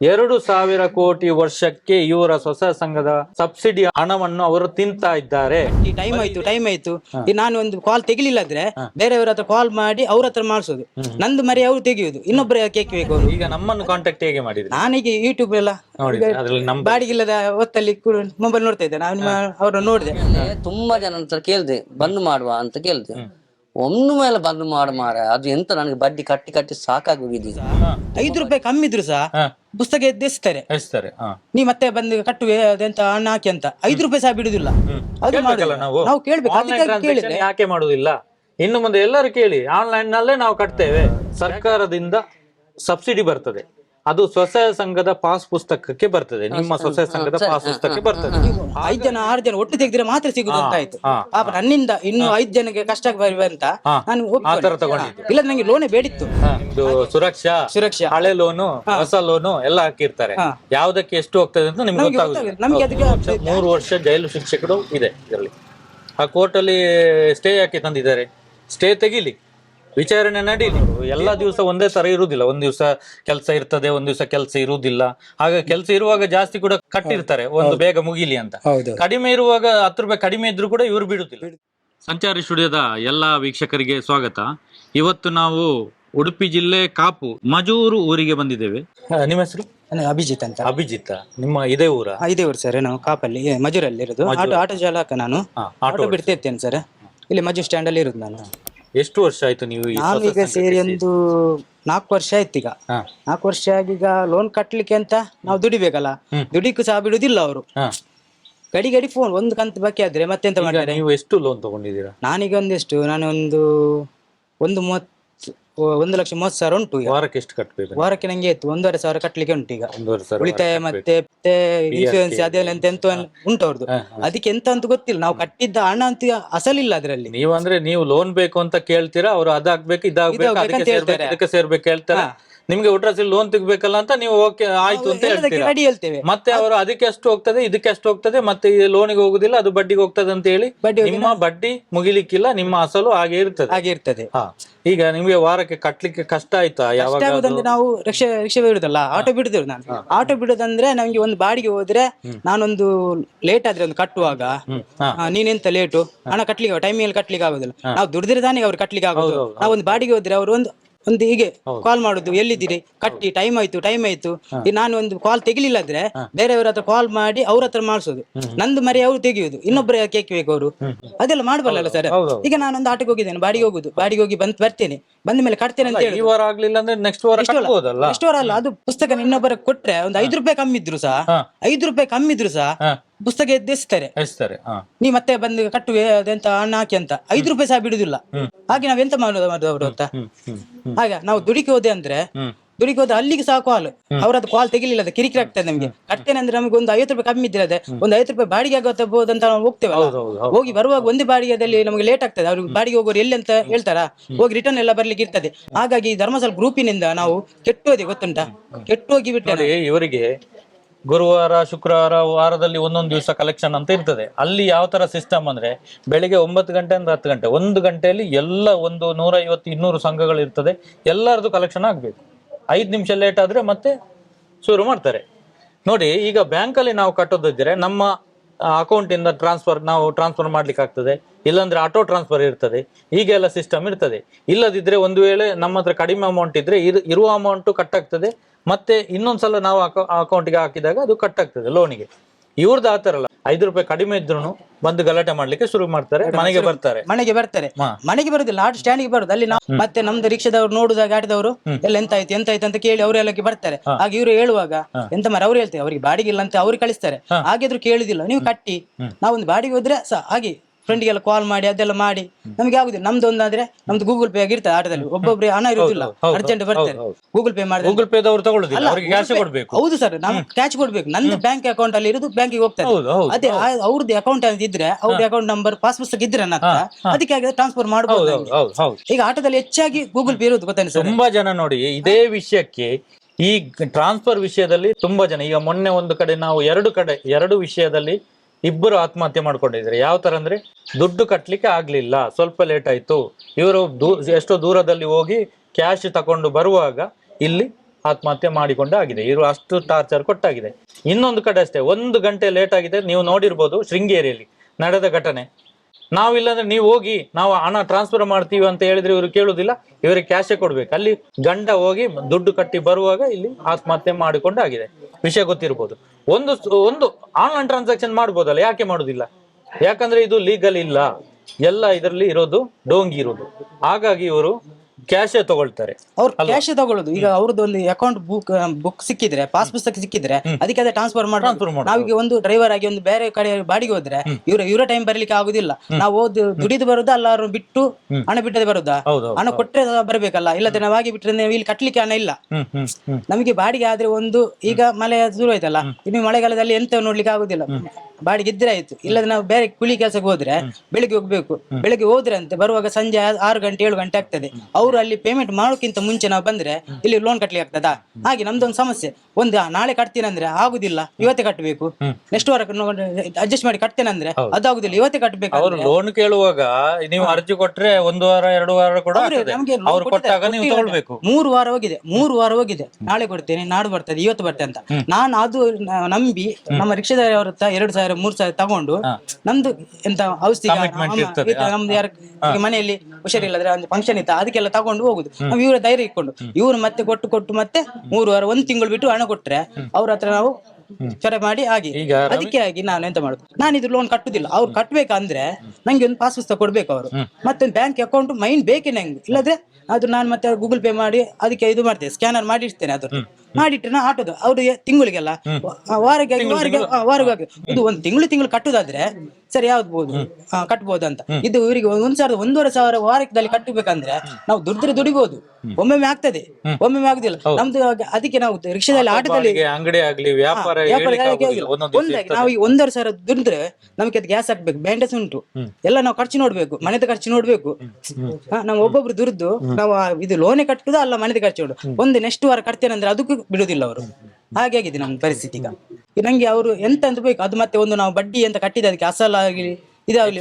ಎರಡು ಸಾವಿರ ಕೋಟಿ ವರ್ಷಕ್ಕೆ ಇವರ ಸ್ವಸ ಸಂಘದ ಸಬ್ಸಿಡಿ ಹಣವನ್ನು ಅವರು ತಿಂತಾ ಇದ್ದಾರೆ. ಈ ಟೈಮ್ ಆಯ್ತು ಟೈಮ್ ಆಯ್ತು. ಈ ನಾನು ಒಂದು ಕಾಲ್ ತೆಗಿಲಿಲ್ಲ ಅಂದ್ರೆ ಬೇರೆಯವ್ರ ಹತ್ರ ಕಾಲ್ ಮಾಡಿ ಅವ್ರ ಹತ್ರ ಮಾಡಿಸೋದು. ನಂದು ಮರಿ ಅವ್ರು ತೆಗೆಯುದು. ಇನ್ನೊಬ್ಬರ ಕೇಕ್ ಬೇಕು ಅವರು? ಈಗ ನಮ್ಮನ್ನು ಕಾಂಟ್ಯಾಕ್ಟ್ ಹೇಗೆ ಮಾಡಿದ್ರಿ? ನಾನೀಗ ಯೂಟ್ಯೂಬ್ ಎಲ್ಲ ನೋಡಿ ಅದ್ರಲ್ಲಿ ನಮ್ ಬಾಡಿಗಿಲ್ಲದ ಹೊತ್ತಲ್ಲಿ ಮೊಬೈಲ್ ನೋಡ್ತಾ ಇದ್ದೆ. ನಾನು ಅವ್ರನ್ನ ನೋಡಿದೆ. ತುಂಬಾ ಜನ ಕೇಳ್ದೆ ಬಂದ್ ಮಾಡುವ ಅಂತ ಕೇಳ್ದೆ. ಒಂದು ಮೇಲೆ ಬಂದ್ ಮಾಡು ಮಾರ ಅದು ಎಂತ ನನಗೆ ಬಡ್ಡಿ ಕಟ್ಟಿ ಕಟ್ಟಿ ಸಾಕಾಗೋಗಿದೆ ಐದು ರೂಪಾಯಿ ಕಮ್ಮಿ ಇದ್ರು ಸಹ. ಪುಸ್ತಕ ಎದ್ದಿಸ್ತಾರೆ ನೀವ್ ಹಾ. ನೀ ಮತ್ತೆ ಬಂದು ಕಟ್ಟುವೆ ಅದೆಂತ ಹಣ ಹಾಕಿ ಅಂತ. ಐದು ರೂಪಾಯಿ ಸಹ ಬಿಡುದಿಲ್ಲ. ಅದು ಕೇಳ್ಬೇಕಲ್ಲ ಮಾಡುದಿಲ್ಲ. ನಾವು? ನಾವು ಕೇಳ್ಬೇಕು. Online ಅದಕ್ಕಾಗಿ transaction ಕೇಳಿದ್ರೆ ಯಾಕೆ ಮಾಡುದಿಲ್ಲ? ಇನ್ನು ಮುಂದೆ ಎಲ್ಲರೂ ಕೇಳಿ ಆನ್ಲೈನ್ ನಲ್ಲೇ ನಾವು ಕಟ್ತೇವೆ. ಸರ್ಕಾರದಿಂದ ಸಬ್ಸಿಡಿ ಬರ್ತದೆ. ಅದು ಸ್ವಸಹಾಯ ಸಂಘದ ಪಾಸ್ ಪುಸ್ತಕಕ್ಕೆ ಬರ್ತದೆ. ನಿಮ್ಮ ಸ್ವಸಹಾಯ ಸಂಘದ ಪಾಸ್ ಪುಸ್ತಕಕ್ಕೆ ಬರ್ತದೆ. ಐದ್ ಜನ ಆರು ಜನ ಒಟ್ಟು ತೆಗೆದ್ರೆ ಮಾತ್ರ ಸಿಗುದು ಅಂತ ಆಯ್ತು. ಪಾಪ ನನ್ನಿಂದ ಇನ್ನು ಐದ್ ಜನಕ್ಕೆ ಕಷ್ಟ ಬರುವ ಅಂತ ನಾನು ಆ ತರ ಒಪ್ಪಿಕೊಂಡೆ. ಇಲ್ಲ ನಂಗೆ ಲೋನೇ ಬೇಡಿತ್ತು. ನಿಮ್ದು ಸುರಕ್ಷಾ ಸುರಕ್ಷಾ. ಹಳೆ ಲೋನು ಹೊಸ ಲೋನು ಎಲ್ಲ ಹಾಕಿರ್ತಾರೆ. ಯಾವ್ದಕ್ಕೆ ಎಷ್ಟು ಹೋಗ್ತದೆ ಅಂತ ನಿಮ್ಗೆ ನಮ್ಗೆ ಗೊತ್ತಾಗುತ್ತೆ. ನಮ್ಗೆ ಅದಕ್ಕೆ ಮೂರು ವರ್ಷ- ಮೂರು ವರ್ಷ ಜೈಲು ಶಿಕ್ಷಕರು ಇದೆ ಇದರಲ್ಲಿ. ಆ ಕೋರ್ಟಲ್ಲಿ ಸ್ಟೇ ಯಾಕೆ ತಂದಿದ್ದಾರೆ? ಸ್ಟೇ ತೆಗಿಲಿ ವಿಚಾರಣೆ ನಡೀಲಿ. ಎಲ್ಲ ದಿವಸ ಒಂದೇ ತರ ಇರುವುದಿಲ್ಲ ಒಂದ್ ದಿವಸ ಕೆಲಸ ಇರ್ತದೆ ಒಂದ್ ದಿವಸ ಕೆಲಸ ಇರುವುದಿಲ್ಲ ಆಗ ಕೆಲಸ ಇರುವಾಗ ಜಾಸ್ತಿ ಕೂಡ ಕಟ್ಟಿರ್ತಾರೆ ಒಂದು ಬೇಗ ಮುಗಿಲಿ ಅಂತ. ಹೌದು. ಕಡಿಮೆ ಇರುವಾಗ ಹತ್ತು ರೂಪಾಯಿ ಕಡಿಮೆ ಇದ್ರೂ ಕೂಡ ಇವರು ಬಿಡುದಿಲ್ಲ. ಸಂಚಾರಿ ಸ್ಟುಡಿಯೋದ ಎಲ್ಲ ವೀಕ್ಷಕರಿಗೆ ಸ್ವಾಗತ. ಇವತ್ತು ನಾವು ಉಡುಪಿ ಜಿಲ್ಲೆ ಕಾಪು ಮಜೂರು ಊರಿಗೆ ಬಂದಿದ್ದೇವೆ. ನಿಮ್ಮ ಹೆಸರು? ನಾನು ಅಭಿಜಿತ್ ಅಂತ. ಅಭಿಜಿತ್ ನಿಮ್ಮ ಇದೇ ಊರ? ಆ, ಇದೇ ಊರು ಸರ್. ನಾವು ಕಾಪಲ್ಲಿ ಮಜೂರಲ್ಲಿ ಇರೋದು ಆಟೋ ಆಟೋ ಚಾಲಕ ನಾನು. ಆಟೋ ಬಿಡ್ತಿರ್ತೇನೆ ಸರ್. ಇಲ್ಲಿ ಮಜೂರ್ ಸ್ಟ್ಯಾಂಡ್ ಅಲ್ಲಿ ಇರೋದು ನಾನು. ಎಷ್ಟು ವರ್ಷ ಆಯ್ತು ನೀವು ಈ ಈಗ ಸೇರಿ ಸಂಘಕ್ಕೆ ಒಂದು ನಾಲ್ಕು ವರ್ಷ ಆಯ್ತು ಈಗ. ಹಾ. ನಾಲ್ಕು ವರ್ಷ ಈಗ ಲೋನ್ ಕಟ್ಲಿಕ್ಕೆ ಅಂತ ನಾವು ದುಡಿಬೇಕಲ್ಲ? ದುಡಿಕ್ಕೂ ಸಹ ಬಿಡುದಿಲ್ಲ ಅವರು. ಹಾ. ಗಡಿ ಗಡಿ ಫೋನ್ ಒಂದು ಕಂತು ಬಾಕಿ ಆದ್ರೆ ಮತ್ತೆಂತ ಈಗ ಮಾಡ್ತಾರೆ? ನೀವು ಎಷ್ಟು ಲೋನ್ ತಗೊಂಡಿದ್ದೀರಾ? ನಾನೀಗ ಒಂದೆಷ್ಟು ನಾನು ಒಂದು ಒಂದು ಮೂವತ್ತು ಒಂದು ಲಕ್ಷ ಮೂವತ್ತು ಸಾವಿರ ಉಂಟು ಈಗ. ವಾರಕ್ಕೆ ಎಷ್ಟು ಕಟ್ಟಬೇಕು ವಾರಕ್ಕೆ ನಂಗೆ ಆಯ್ತು ಒಂದೂವರೆ ಸಾವಿರ ಕಟ್ಲಿಕ್ಕೆ ಉಂಟು ಈಗ. ಒಂದೂವರೆ ಸಾವಿರ ಉಳಿತಾಯ ಮತ್ತೆ ಮತ್ತೆ ಇನ್ಶೂರೆನ್ಸ್ ಅದೆಲ್ಲ ಎಂತ ಎಂತ ಉಂಟು ಅವ್ರದ್ದು ಅದಕ್ಕೆ ಎಂತ ಅಂತ ಗೊತ್ತಿಲ್ಲ. ನಾವು ಕಟ್ಟಿದ್ದ ಹಣ ಅಂತ ಅಸಲಿಲ್ಲ ಅದರಲ್ಲಿ. ನೀವು ಅಂದ್ರೆ ನೀವು ಲೋನ್ ಬೇಕು ಅಂತ ಕೇಳ್ತೀರಾ? ಅವ್ರು ಅದಾಗ್ಬೇಕು ಇದಾಗ್ಬೇಕು ಇದಾಗ್ಬೇಕು ಅದಕ್ಕೆ ಅಂತ ಸೇರ್ಬೇಕು ಹೇಳ್ತಾರೆ. ಇದಕ್ಕೆ ಸೇರ್ಬೇಕು ಹೇಳ್ತಾರೆ. ನಿಮ್ಗೆ ಒಟ್ರಾಸಿ ಲೋನ್ ತೆಗಬೇಕಲ್ಲ ಅಂತ ನೀವು ಓಕೆ ಆಯ್ತು ಅಂತ ಹೇಳ್ತೀರಾ? ರೆಡಿ ಹೇಳ್ತೇವೆ. ಮತ್ತೆ ಅವರು ಅದಕ್ಕೆ ಎಷ್ಟು ಹೋಗ್ತದೆ ಇದಕ್ಕೆ ಎಷ್ಟು ಹೋಗ್ತದೆ ಮತ್ತೆ ಈ ಲೋನಿಗೆ ಹೋಗುದಿಲ್ಲ ಅದು ಬಡ್ಡಿಗೆ ಹೋಗ್ತದೆ ಅಂತ ಹೇಳಿ ಬಡ್ಡಿ ನಿಮ್ಮ ಬಡ್ಡಿ ಮುಗಿಲಿಕ್ಕಿಲ್ಲ ನಿಮ್ಮ ಅಸಲು ಹಾಗೆ ಇರ್ತದೆ. ಹಾಗೆ ಇರ್ತದೆ. ಹಾ. ಈಗ ನಿಮ್ಗೆ ವಾರಕ್ಕೆ ಕಟ್ಲಿಕ್ಕೆ ಕಷ್ಟ ಆಯ್ತಾ ಯಾವಾಗ ಆಗುದಂದ್ರೆ ನಾವು ರಿಕ್ಷಾ ರಿಕ್ಷಾ ಬಿಡುದಲ್ಲ ಆಟೋ ಬಿಡುದೇವು ನಾನು ಆಟೋ ಬಿಡುದಂದ್ರೆ ನಮ್ಗೆ ಒಂದು ಬಾಡಿಗೆ ಹೋದ್ರೆ ನಾನೊಂದು ಲೇಟ್ ಆದ್ರೆ ಒಂದು ಕಟ್ಟುವಾಗ ಹಾ. ಆ, ನೀನೆಂತ ಲೇಟು ಹಣ ಕಟ್ಲಿಕ್ಕೆ ಟೈಮಿಗೆ ಕಟ್ಲಿಕ್ಕೆ ಆಗುದಿಲ್ಲ. ನಾವು ದುಡಿದ್ರೆ ತಾನೇ ಅವ್ರು ಕಟ್ಲಿಕ್ಕೆ ಆಗೋದು. ನಾವು ಒಂದು ಬಾಡಿಗೆ ಹೋದ್ರೆ ಅವರು ಒಂದು ಒಂದು ಹೀಗೆ ಕಾಲ್ ಮಾಡುದು ಎಲ್ಲಿದ್ದೀರಿ? ಕಟ್ಟಿ ಟೈಮ್ ಆಯ್ತು ಟೈಮ್ ಆಯ್ತು. ಈ ನಾನು ಒಂದು ಕಾಲ್ ತೆಗಿಲಿಲ್ಲ ಅಂದ್ರೆ ಬೇರೆಯವ್ರ ಹತ್ರ ಕಾಲ್ ಮಾಡಿ ಅವ್ರ ಹತ್ರ ಮಾಡಿಸೋದು. ನಂದು ಮರಿ ಅವ್ರು ತೆಗಿಯೋದು. ಇನ್ನೊಬ್ಬರ ಕೇಕ್ ಬೇಕು ಅವರು? ಅದೆಲ್ಲ ಮಾಡಬಲ್ಲ ಸರ್ ಈಗ ಈಗ ನಾನೊಂದು ಆಟಕ್ಕೆ ಹೋಗಿದ್ದೇನೆ ಬಾಡಿಗೆ ಹೋಗುದು. ಬಾಡಿಗೆ ಹೋಗಿ ಬಂದ್ ಬರ್ತೇನೆ. ಬಂದ ಮೇಲೆ ಕಟ್ತೇನೆ ಅಂತ ಹೇಳಿ ಈ ವಾರ ಆಗ್ಲಿಲ್ಲ ಅಂದ್ರೆ ನೆಕ್ಸ್ಟ್ ವಾರ ಅಲ್ಲ. ಅದು ಪುಸ್ತಕ ಇನ್ನೊಬ್ಬರ ಕೊಟ್ರೆ ಒಂದು ಐದು ರೂಪಾಯಿ ಕಮ್ಮಿ ಇದ್ರು ಸಹ. ಐದು ರೂಪಾಯಿ ಕಮ್ಮಿ ಇದ್ರು ಸಹ. ಪುಸ್ತಕ ಎದ್ದೆಸ್ತಾರೆ. ಎಸ್ತಾರೆ ಹಾ. ನೀ ಮತ್ತೆ ಬಂದು ಕಟ್ಟು ಅದೆಂತ ಹಣ ಹಾಕಿ ಅಂತ. ಐದು ರೂಪಾಯಿ ಸಹ ಬಿಡುದಿಲ್ಲ. ಹಾಗೆ ನಾವ್ ಎಂತ ಮಾಡೋದು ಮಾಡೋದು ಅವರು ಹಾಗ ನಾವು ದುಡಿಕೆ ಹೋದೆ ಅಂದ್ರೆ ದುಡಿಕೆ ಹೋದ ಅಲ್ಲಿಗೆ ಸಹ ಕಾಲ್ ಅವ್ರದ್ದು ಕಾಲ್ ತೆಗಿಲಿಲ್ಲ ಅದು ಕಿರಿಕಿರಿ ಆಗ್ತದೆ ನಮ್ಗೆ. ಕಟ್ತೇನೆ ಅಂದ್ರೆ ನಮ್ಗೆ ಒಂದು ಐವತ್ತು ರೂಪಾಯಿ ಕಮ್ಮಿ ಇದ್ರೆ ಒಂದು ಐವತ್ತು ರೂಪಾಯಿ ಬಾಡಿಗೆ ಆಗಬಹುದು ಅಂತ ನಾವು ಹೌದು. ಹೋಗಿ ಬರುವಾಗ ಒಂದೇ ಬಾಡಿಗೆದಲ್ಲಿ ನಮಗೆ ಲೇಟ್ ಆಗ್ತದೆ. ಅವ್ರಿಗೆ ಬಾಡಿಗೆ ಹೋಗೋರು ಎಲ್ಲಿ ಅಂತ ಹೇಳ್ತಾರಾ? ಹೋಗಿ ರಿಟರ್ನ್ ಎಲ್ಲ ಬರ್ಲಿಕ್ಕೆ ಇರ್ತದೆ. ಹಾಗಾಗಿ ಧರ್ಮಸ್ಥಳ ಗ್ರೂಪಿನಿಂದ ನಾವು ಕೆಟ್ಟು ಹೋದೆ ಗೊತ್ತುಂಟಾ? ಕೆಟ್ಟು ಹೋಗಿ ಬಿಟ್ಟರೆ ಇವರಿಗೆ ಗುರುವಾರ, ಶುಕ್ರವಾರ ವಾರದಲ್ಲಿ ಒಂದೊಂದು ದಿವಸ ಕಲೆಕ್ಷನ್ ಅಂತ ಇರ್ತದೆ. ಅಲ್ಲಿ ಯಾವ ತರ ಸಿಸ್ಟಮ್ ಅಂದ್ರೆ, ಬೆಳಿಗ್ಗೆ ಒಂಬತ್ತು ಗಂಟೆ ಅಂದ್ರೆ ಹತ್ತು ಗಂಟೆ, ಒಂದು ಗಂಟೆಯಲ್ಲಿ ಎಲ್ಲ ಒಂದು ನೂರ ಐವತ್ತು ಇನ್ನೂರು ಸಂಘಗಳು ಇರ್ತದೆ. ಎಲ್ಲರದು ಕಲೆಕ್ಷನ್ ಆಗ್ಬೇಕು. ಐದು ನಿಮಿಷ ಲೇಟ್ ಆದ್ರೆ ಮತ್ತೆ ಶುರು ಮಾಡ್ತಾರೆ. ನೋಡಿ, ಈಗ ಬ್ಯಾಂಕಲ್ಲಿ ನಾವು ಕಟ್ಟೋದಿದ್ರೆ ನಮ್ಮ ಅಕೌಂಟ್ ಇಂದ ಟ್ರಾನ್ಸ್ಫರ್ ನಾವು ಟ್ರಾನ್ಸ್ಫರ್ ಮಾಡ್ಲಿಕ್ಕೆ ಆಗ್ತದೆ. ಇಲ್ಲಾಂದ್ರೆ ಆಟೋ ಟ್ರಾನ್ಸ್ಫರ್ ಇರ್ತದೆ. ಹೀಗೆಲ್ಲ ಸಿಸ್ಟಮ್ ಇರ್ತದೆ. ಇಲ್ಲದಿದ್ರೆ ಒಂದು ವೇಳೆ ನಮ್ಮ ಹತ್ರ ಕಡಿಮೆ ಅಮೌಂಟ್ ಇದ್ರೆ ಇರು- ಇರುವ ಅಮೌಂಟ್ ಕಟ್ ಆಗ್ತದೆ. ಮತ್ತೆ ಇನ್ನೊಂದ್ಸಲ ನಾವು ಅಕೌಂಟ್ಗೆ ಹಾಕಿದಾಗ ಅದು ಕಟ್ ಆಗ್ತದೆ ಲೋನಿಗೆ ಇವ್ರದ್ದು ಆತರ ಅಲ್ಲ. ಐದು ರೂಪಾಯಿ ಕಡಿಮೆ ಇದ್ರು ಬಂದು ಗಲಾಟೆ ಮಾಡ್ಲಿಕ್ಕೆ ಶುರು ಮಾಡ್ತಾರೆ ಮನೆಗೆ ಬರ್ತಾರೆ. ಮನೆಗೆ ಬರ್ತಾರೆ. ಮನೆಗೆ ಬರುದಿಲ್ಲ ಆಟೋ ಸ್ಟ್ಯಾಂಡ್ಗೆ ಬರುದು. ಅಲ್ಲಿ ನಾವು ಮತ್ತೆ ನಮ್ದು ರಿಕ್ಷಾದವ್ರು ನೋಡುದಾಗ ಆಟದವರು ಎಲ್ಲ ಎಂತ ಆಯ್ತು ಎಂತ ಆಯ್ತು ಅಂತ ಕೇಳಿ ಅವರೆಲ್ಲ ಬರ್ತಾರೆ. ಆಗ ಇವರು ಹೇಳುವಾಗ ಎಂತ ಮಾರ ಅವ್ರು ಹೇಳ್ತಾರೆ ಅವ್ರಿಗೆ ಬಾಡಿಗೆ ಇಲ್ಲ ಅಂತ ಅವ್ರಿಗೆ ಕಳಿಸ್ತಾರೆ. ಹಾಗಿದ್ರು ಕೇಳುದಿಲ್ಲ ನೀವು ಕಟ್ಟಿ. ನಾವೊಂದು ಬಾಡಿಗೆ ಹೋದ್ರೆ ಸಹ ಹಾಗೆ ಫ್ರೆಂಡ್ಗೆಲ್ಲ ಕಾಲ್ ಮಾಡಿ ಅದೆಲ್ಲ ಮಾಡಿ. ನಮ್ಗೆ ಆಗುದಿಲ್ಲ ನಮ್ದು ಒಂದಾದ್ರೆ ನಮ್ದು ಗೂಗಲ್ ಪೇ ಆಗಿರ್ತದೆ ಆಟದಲ್ಲಿ. ಒಬ್ಬೊಬ್ರಿಗೆ ಹಣ ಇರುದಿಲ್ಲ ಅರ್ಜೆಂಟ್ ಬರ್ತಾರೆ. ಗೂಗಲ್ ಪೇ ಮಾಡಿ ಗೂಗಲ್ ಪೇದವ್ರು ತಗೊಳ್ಳುದಿಲ್ಲ ಅವ್ರಿಗೆ ಕ್ಯಾಶ್ ಕೊಡ್ಬೇಕು. ಹೌದು ಸರ್ ನಾವು ಕ್ಯಾಶ್ ಕೊಡ್ಬೇಕು. ನಂದು ಬ್ಯಾಂಕ್ ಅಕೌಂಟ್ ಅಲ್ಲಿ ಇರೋದು ಬ್ಯಾಂಕಿಗೆ ಹೋಗ್ತಾರೆ ಅದೇ ಅವ್ರದ್ದು ಅಕೌಂಟ್ ಅಂತ ಇದ್ರೆ ಅವ್ರದ್ದು ಅಕೌಂಟ್ ನಂಬರ್ ಪಾಸ್ ಪುಸ್ತಕ ಇದ್ರೆ ಅದಕ್ಕೆ ಹಾಗೆ ಟ್ರಾನ್ಸ್ಫರ್ ಮಾಡಬಹುದು ಹೌದು ಹೌದು ಹೌದು. ಈಗ ಆಟದಲ್ಲಿ ಹೆಚ್ಚಾಗಿ ಗೂಗಲ್ ಪೇ ಇರೋದು ಗೊತ್ತಾನೆ ಸರ್ ತುಂಬಾ ಜನ ನೋಡಿ ಇದೇ ವಿಷಯಕ್ಕೆ ಈ ಟ್ರಾನ್ಸ್ಫರ್ ವಿಷಯದಲ್ಲಿ ತುಂಬಾ ಜನ ಈಗ ಮೊನ್ನೆ ಒಂದು ಕಡೆ ನಾವು ಎರಡು ಕಡೆ ಎರಡು ವಿಷಯದಲ್ಲಿ ಇಬ್ಬರು ಆತ್ಮಹತ್ಯೆ ಮಾಡ್ಕೊಂಡಿದ್ದಾರೆ. ಯಾವ ತರ ಅಂದ್ರೆ ದುಡ್ಡು ಕಟ್ಲಿಕ್ಕೆ ಆಗ್ಲಿಲ್ಲ. ಸ್ವಲ್ಪ ಲೇಟ್ ಆಯ್ತು. ಇವರು ದೂ, ಎಷ್ಟೋ ದೂರದಲ್ಲಿ ಹೋಗಿ ಕ್ಯಾಶ್ ತಕೊಂಡು ಬರುವಾಗ ಇಲ್ಲಿ ಆತ್ಮಹತ್ಯೆ ಮಾಡಿಕೊಂಡು ಆಗಿದೆ. ಇವರು ಅಷ್ಟು ಟಾರ್ಚರ್ ಕೊಟ್ಟಾಗಿದೆ. ಇನ್ನೊಂದು ಕಡೆ ಅಷ್ಟೇ, ಒಂದು ಗಂಟೆ ಲೇಟ್ ಆಗಿದೆ. ನೀವು ನೋಡಿರ್ಬೋದು ಶೃಂಗೇರಿಯಲ್ಲಿ ನಡೆದ ಘಟನೆ. ನಾವಿಲ್ಲಾಂದ್ರೆ ನೀವು ಹೋಗಿ, ನಾವು ಹಣ ಟ್ರಾನ್ಸ್ಫರ್ ಮಾಡ್ತೀವಿ ಅಂತ ಹೇಳಿದ್ರೆ ಇವರು ಕೇಳುದಿಲ್ಲ, ಇವರಿಗೆ ಕ್ಯಾಶೇ ಕೊಡ್ಬೇಕು. ಅಲ್ಲಿ ಗಂಡ ಹೋಗಿ ದುಡ್ಡು ಕಟ್ಟಿ ಬರುವಾಗ ಇಲ್ಲಿ ಆತ್ಮಹತ್ಯೆ ಮಾಡಿಕೊಂಡು ಆಗಿದೆ ವಿಷಯ ಗೊತ್ತಿರ್ಬೋದು. ಒಂದು ಒಂದು ಆನ್ಲೈನ್ ಟ್ರಾನ್ಸಾಕ್ಷನ್ ಮಾಡ್ಬೋದಲ್ಲ, ಯಾಕೆ ಮಾಡುದಿಲ್ಲ? ಯಾಕಂದ್ರೆ ಇದು ಲೀಗಲ್ ಇಲ್ಲ. ಎಲ್ಲ ಇದರಲ್ಲಿ ಇರೋದು ಡೋಂಗಿ ಇರೋದು. ಹಾಗಾಗಿ ಇವರು ಕ್ಯಾಶೇ ತಗೊಳ್ತಾರೆ. ಅವ್ರು ಕ್ಯಾಶ್ ತಗೊಳ್ಳೋದು. ಈಗ ಅವ್ರದ್ದು ಒಂದು ಅಕೌಂಟ್ ಬುಕ್ ಬುಕ್ ಸಿಕ್ಕಿದ್ರೆ ಪಾಸ್ ಪುಸ್ತಕ ಸಿಕ್ಕಿದ್ರೆ ಅದಕ್ಕೆ ಅದೇ ಟ್ರಾನ್ಸ್ಫರ್ ಮಾಡ್ ಮಾಡ್ಬೋದು. ನಾವೀಗ ಒಂದು ಡ್ರೈವರ್ ಆಗಿ ಒಂದು ಬೇರೆ ಕಡೆ ಬಾಡಿಗೆ ಹೋದ್ರೆ ಇವ್ರ ಇವರ ಟೈಮ್ ಬರಲಿಕ್ಕೆ ಆಗುದಿಲ್ಲ. ನಾವು ಓದ್ ದುಡಿದು ಬರುದಾ ಅಲ್ಲ ಬಿಟ್ಟು ಹಣ ಬಿಟ್ಟದೆ ಬರುದಾ? ಹೌದು ಹಣ ಕೊಟ್ರೆ ಬರಬೇಕಲ್ಲ? ಇಲ್ಲ ನಾವು ಬಿಟ್ರೆ ನಾವು ಇಲ್ಲಿ ಕಟ್ಲಿಕ್ಕೆ ಹಣ ಇಲ್ಲ. ನಮಗೆ ಬಾಡಿಗೆ ಆದ್ರೆ ಒಂದು ಈಗ ಮಳೆ ಶುರು ಆಯ್ತಲ್ಲ? ಇನ್ನು ಮಳೆಗಾಲದಲ್ಲಿ ಎಂತ ನೋಡ್ಲಿಕ್ಕೆ ಆಗುದಿಲ್ಲ? ಬಾಡಿಗೆ ಇದ್ರೆ ಆಯ್ತು. ಇಲ್ಲದ್ರೆ ನಾವು ಬೇರೆ ಕೂಲಿ ಕೆಲಸಕ್ಕೆ ಹೋದ್ರೆ ಬೆಳಿಗ್ಗೆ ಹೋಗ್ಬೇಕು. ಬೆಳಿಗ್ಗೆ ಹೋದ್ರೆ ಅಂತ ಬರುವಾಗ ಸಂಜೆ ಆರು ಗಂಟೆ ಏಳು ಗಂಟೆ ಆಗ್ತದೆ. ಅವರು ಅಲ್ಲಿ ಪೇಮೆಂಟ್ ಮಾಡೋಕ್ಕಿಂತ ಮುಂಚೆ ನಾವು ಬಂದ್ರೆ ಇಲ್ಲಿ ಲೋನ್ ಕಟ್ಲಿಕ್ಕೆ ಆಗ್ತದಾ? ಹಾಗೆ ನಮ್ದೊಂದು ಸಮಸ್ಯೆ. ಒಂದು ನಾಳೆ ಕಟ್ತೀನಿ ಅಂದ್ರೆ ಆಗುದಿಲ್ಲ. ಇವತ್ತೇ ಕಟ್ಟಬೇಕು ನೆಕ್ಸ್ಟ್ ವಾರ ಅಡ್ಜಸ್ಟ್ ಮಾಡಿ ಕಟ್ತೇನೆ ಅಂದ್ರೆ ಅದಾಗುದಿಲ್ಲ ಇವತ್ತೇ ಕಟ್ಟಬೇಕು ಅವರು ಲೋನ್ ಕೇಳುವಾಗ ನೀವು ಅರ್ಜಿ ಕೊಟ್ರೆ ಒಂದು ವಾರ ಎರಡು ವಾರ ಕೂಡ ಅವ್ರು ಆಗ್ತದೆ. ನಮ್ಗೆ loan ಅವ್ರು ಕೊಟ್ಟಾಗ ನೀವು ಕೊಟ್ಟಿದ್ದಾರೆ. ತಗೊಳ್ಬೇಕು. ಮೂರು ವಾರ ಹೋಗಿದೆ. ಮೂರು ವಾರ ಹೋಗಿದೆ. ನಾಳೆ ಕೊಡ್ತೇನೆ ನಾಡು ಬರ್ತದೆ ಇವತ್ತು ಬರ್ತೇನೆ ಅಂತ. ನಾನು ಅದು ನಂಬಿ ನಮ್ಮ ರಿಕ್ಷಾದವರ ಹತ್ರ ಎರಡು ಸಾವಿರ ಮೂರು ಸಾವಿರ ತಗೊಂಡು ನಮ್ದು ಎಂತ ಔಷಧಿ. ನಮ್ದು ಯಾರ ಮನೆಯಲ್ಲಿ ಹುಷಾರಿಲ್ಲದ್ರೆ ಒಂದು ಫಂಕ್ಷನ್ ಇತ್ತು ಅದಕ್ಕೆಲ್ಲ ತಗೊಂಡು ಹೋಗುದು. ನಾವು ಇವರ ಧೈರ್ಯ ಇಟ್ಕೊಂಡು ಇವ್ರು ಮತ್ತೆ ಕೊಟ್ಟು ಕೊಟ್ಟು ಮತ್ತೆ ಮೂರು ವಾರ ಒಂದು ತಿಂಗಳು ಬಿಟ್ಟು ಹಣ ಕೊಟ್ರೆ ಅವ್ರ ಹತ್ರ ನಾವು ಚೊರೆ ಮಾಡಿ ಆಗಿ. ಅದಕ್ಕೆ ಆಗಿ ನಾನು ಎಂತ ಮಾಡುದು? ನಾನು ಇದು ಲೋನ್ ಕಟ್ಟುದಿಲ್ಲ. ಅವ್ರು ಕಟ್ಬೇಕಂದ್ರೆ ನಂಗೆ ಒಂದು ಪಾಸ್ ಪುಸ್ತಕ ಕೊಡ್ಬೇಕು ಅವರು ಮತ್ತೆ ಬ್ಯಾಂಕ್ ಅಕೌಂಟ್ ಮೈನ್ ಬೇಕೇ ನಂಗೆ. ಇಲ್ಲದ್ರೆ ಅದು ನಾನು ಮತ್ತೆ ಗೂಗಲ್ ಪೇ ಮಾಡಿ ಅದಕ್ಕೆ ಇದು ಮಾಡ್ತೇನೆ ಸ್ಕ್ಯಾನರ್ ಮಾಡಿ ಇಡ್ತೇನೆ ಅದು ಮಾಡಿಟ್ರೆ ನಾ ಆಟೋದು ಅವ್ರಿಗೆ ತಿಂಗಳಿಗೆಲ್ಲ. ವಾರಕ್ಕೆ ವಾರಕ್ಕೆ ಇದು ಒಂದು ತಿಂಗಳು ತಿಂಗಳು ಕಟ್ಟುದಾದ್ರೆ ಸರಿ ಯಾವ್ದು ಕಟ್ಬೋದು ಅಂತ. ಇದು ಇವರಿಗೆ ಒಂದ್ ಸಾವಿರದ ಒಂದೂವರೆ ಸಾವಿರ ವಾರದಲ್ಲಿ ಕಟ್ಟಬೇಕಂದ್ರೆ ನಾವು ದುಡಿದ್ರೆ ದುಡಿಬಹುದು ಒಮ್ಮೊಮ್ಮೆ ಆಗ್ತದೆ. ಒಮ್ಮೊಮ್ಮೆ ಆಗುದಿಲ್ಲ. ನಮ್ದು ಅದಕ್ಕೆ ನಾವು ರಿಕ್ಷಾದಲ್ಲಿ ಆಟದಲ್ಲಿ ಅಂಗಡಿ ಆಗ್ಲಿ ವ್ಯಾಪಾರ ನಾವು ಈ ಒಂದೂವರೆ ಸಾವಿರ ದುಡಿದ್ರೆ ನಮ್ಗೆ ಅದು ಗ್ಯಾಸ್ ಹಾಕ್ಬೇಕು. ಬ್ಯಾಂಡೇಜ್ ಉಂಟು. ಎಲ್ಲ ನಾವು ಖರ್ಚು ನೋಡ್ಬೇಕು. ಮನೆದ ಖರ್ಚು ನೋಡ್ಬೇಕು. ನಾವು ಒಬ್ಬೊಬ್ರು ದುಡ್ದು ನಾವು ಇದು ಲೋನೇ ಕಟ್ಟುದ ಅಲ್ಲ ಮನೆದ ಖರ್ಚು ನೋಡು. ಒಂದು ನೆಕ್ಸ್ಟ್ ವಾರ ಕಟ್ತೇನೆ ಅಂದ್ರೆ ಅದಕ್ಕೂ ಬಿಡುದಿಲ್ಲ ಅವರು. ಹಾಗೆ ಆಗಿದೆ ನಮ್ಮ ಪರಿಸ್ಥಿತಿ ಈಗ. ನಂಗೆ ಅವರು ಎಂತ ಅಂತ ಬೇಕು? ಅದು ಮತ್ತೆ ಒಂದು ನಾವು ಬಡ್ಡಿ ಅಂತ ಕಟ್ಟಿದ ಅದಕ್ಕೆ ಅಸಲ ಇದಾಗಲಿ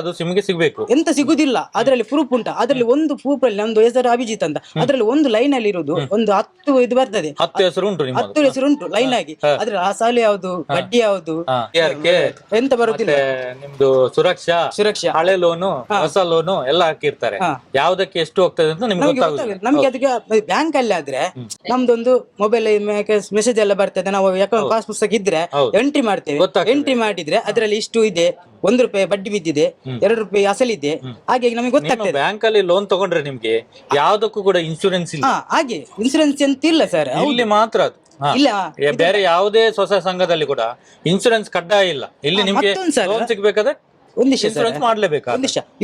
ಅದು ಸಿಗ್ಬೇಕು. ಎಂತ ಸಿಗುದಿಲ್ಲ ಅದರಲ್ಲಿ ಪ್ರೂಫ್ ಉಂಟಾ? ಅದರಲ್ಲಿ ಒಂದು ಪ್ರೂಫ್ ಅಲ್ಲಿ ನಮ್ದು ಹೆಸರು ಅಭಿಜಿತ್ ಅಂತ. ಅದರಲ್ಲಿ ಒಂದು ಲೈನ್ ಅಲ್ಲಿ ಇರುವುದು ಒಂದು ಹತ್ತು ಇದು ಬರ್ತದೆ. ಹತ್ತು ಹೆಸರು ಉಂಟು ಹತ್ತು ಹೆಸರು ಉಂಟು ಲೈನ್ ಆಗಿ. ಅದ್ರ ಆ ಸಾಲು ಯಾವುದು ಬಡ್ಡಿ ಯಾವುದು? ಎಂತ ಬರುತ್ತಿಲ್ಲ ನಿಮ್ದು ಸುರಕ್ಷಾ ಸುರಕ್ಷಾ. ಹಳೆ ಲೋನು ಹೊಸ ಲೋನು ಎಲ್ಲ ಹಾಕಿರ್ತಾರೆ. ಯಾವ್ದಕ್ಕೆ ಎಷ್ಟು ಹೋಗ್ತದೆ ಅಂತ ನಿಮ್ಗೆ ನಮ್ಗೆ ಗೊತ್ತಾಗುತ್ತೆ ನಮ್ಗೆ ಅದಕ್ಕೆ ಬ್ಯಾಂಕ್ ಅಲ್ಲಿ ಆದ್ರೆ ನಮ್ದೊಂದು ಮೊಬೈಲ್ ಮೆಸೇಜ್ ಎಲ್ಲ ಬರ್ತದೆ. ನಾವು ಯಾಕಂದ್ರೆ ಪಾಸ್ ಪುಸ್ತಕ ಇದ್ರೆ ಎಂಟ್ರಿ ಮಾಡ್ತೇವೆ. ಎಂಟ್ರಿ ಮಾಡಿದ್ರೆ ಅದರಲ್ಲಿ ಇಷ್ಟು ಇದೆ. ಒಂದು ರೂಪಾಯಿ ಬಡ್ಡಿ ಬಿದ್ದಿದೆ ಎರಡು ರೂಪಾಯಿ ಅಸಲಿದೆ. ಹಾಗೆ ನಮಗೆ ಗೊತ್ತಾಗ್ತದೆ. ಬ್ಯಾಂಕ್ ಅಲ್ಲಿ ಲೋನ್ ತಗೊಂಡ್ರೆ ನಿಮ್ಗೆ ಯಾವ್ದಕ್ಕೂ ಕೂಡ ಇನ್ಶೂರೆನ್ಸ್ ಇಲ್ಲ. ಹಾಗೆ ಇನ್ಸೂರೆನ್ಸ್ ಅಂತ ಇಲ್ಲ ಸರ್ ಇಲ್ಲಿ ಮಾತ್ರ ಅದು. ಇಲ್ಲ. ಬೇರೆ ಯಾವುದೇ ಸ್ವಸಹಾಯ ಸಂಘದಲ್ಲಿ ಕೂಡ ಇನ್ಶೂರೆನ್ಸ್ ಕಡ್ಡಾಯ ಇಲ್ಲ. ಇಲ್ಲಿ ನಿಮ್ಗೆ ಲೋನ್ ಸಿಗ್ಬೇಕಾದ್ರೆ ಇನ್ಶೂರೆನ್ಸ್ ಮಾಡ್ಲೇಬೇಕಾ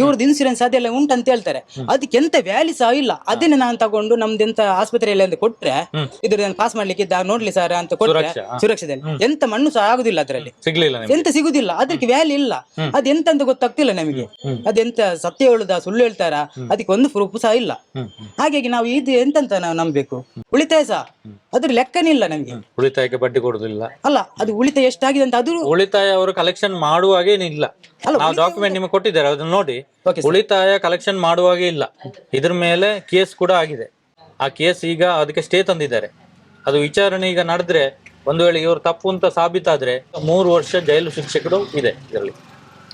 ಇವ್ರದ್ದು ಇನ್ಸೂರೆನ್ಸ್ ಅದೆಲ್ಲ ಅಂತ ಹೇಳ್ತಾರೆ. ಅದಕ್ಕೆ ಎಂತ ವ್ಯಾಲಿ ಸಹ ಇಲ್ಲ. ಅದನ್ನ ನಾನು ತಗೊಂಡು ನಮ್ದು ಎಂತ ಆಸ್ಪತ್ರೆಯಲ್ಲಿ ಅಂತ ಕೊಟ್ರೆ ಇದ್ರ ಪಾಸ್ ಮಾಡ್ಲಿಕ್ಕೆ ಇದ್ದ ನೋಡ್ಲಿ ಸರ್ ಅಂತ ಕೊಟ್ರೆ ಸುರಕ್ಷತೆಯಲ್ಲಿ. ಎಂತ ಮಣ್ಣು ಸಹ ಆಗುದಿಲ್ಲ ಅದರಲ್ಲಿ. ಸಿಗ್ಲಿಲ್ಲ ಎಂತ ಸಿಗುದಿಲ್ಲ. ಅದಕ್ಕೆ ವ್ಯಾಲಿ ಇಲ್ಲ. ಅದೆಂತ ಅಂತ ಗೊತ್ತಾಗ್ತಿಲ್ಲ ನಮಗೆ. ಅದೆಂತ ಸತ್ಯ ಹೇಳುದ ಸುಳ್ಳು ಹೇಳ್ತಾರ ಅದಕ್ಕೆ ಒಂದು ಪ್ರೂಫ್ ಸಹ ಇಲ್ಲ. ಹಾಗಾಗಿ ನಾವು ಇದು ಎಂತಂತ ನಾವು ನಂಬಬೇಕು? ಉಳಿತಾಯ ಸಹ. ಅದ್ರ ಲೆಕ್ಕನೇ ಇಲ್ಲ ನಮಗೆ. ಉಳಿತಾಯಕ್ಕೆ ಬಡ್ಡಿ ಕೊಡುದಿಲ್ಲ. ಅಲ್ಲ ಅದು ಉಳಿತಾಯ ಎಷ್ಟಾಗಿದೆ ಅಂತ ಅದು ಉಳಿತಾಯ ಅವರು ಕಲೆಕ್ಷನ್ ಮಾಡುವಾಗೇನಿಲ್ಲ ಅಲ್ಲ, ನಾವು ಡಾಕ್ಯುಮೆಂಟ್ ನಿಮಗೆ ಕೊಟ್ಟಿದ್ದಾರೆ ಅದನ್ನ ನೋಡಿ. Okay, ಉಳಿತಾಯ ಕಲೆಕ್ಷನ್ ಮಾಡುವಾಗ ಇಲ್ಲ. ಇದ್ರ ಮೇಲೆ ಕೇಸ್ ಕೂಡ ಆಗಿದೆ. ಆ ಕೇಸ್ ಈಗ ಅದಕ್ಕೆ ಸ್ಟೇ ತಂದಿದ್ದಾರೆ. ಅದು ವಿಚಾರಣೆ ಈಗ ನಡೆದ್ರೆ ಒಂದು ವೇಳೆ ಇವರು ತಪ್ಪು ಅಂತ ಸಾಬೀತಾದ್ರೆ ಮೂರು ವರ್ಷ ಜೈಲು ಶಿಕ್ಷಕರು ಇದೆ ಇದರಲ್ಲಿ.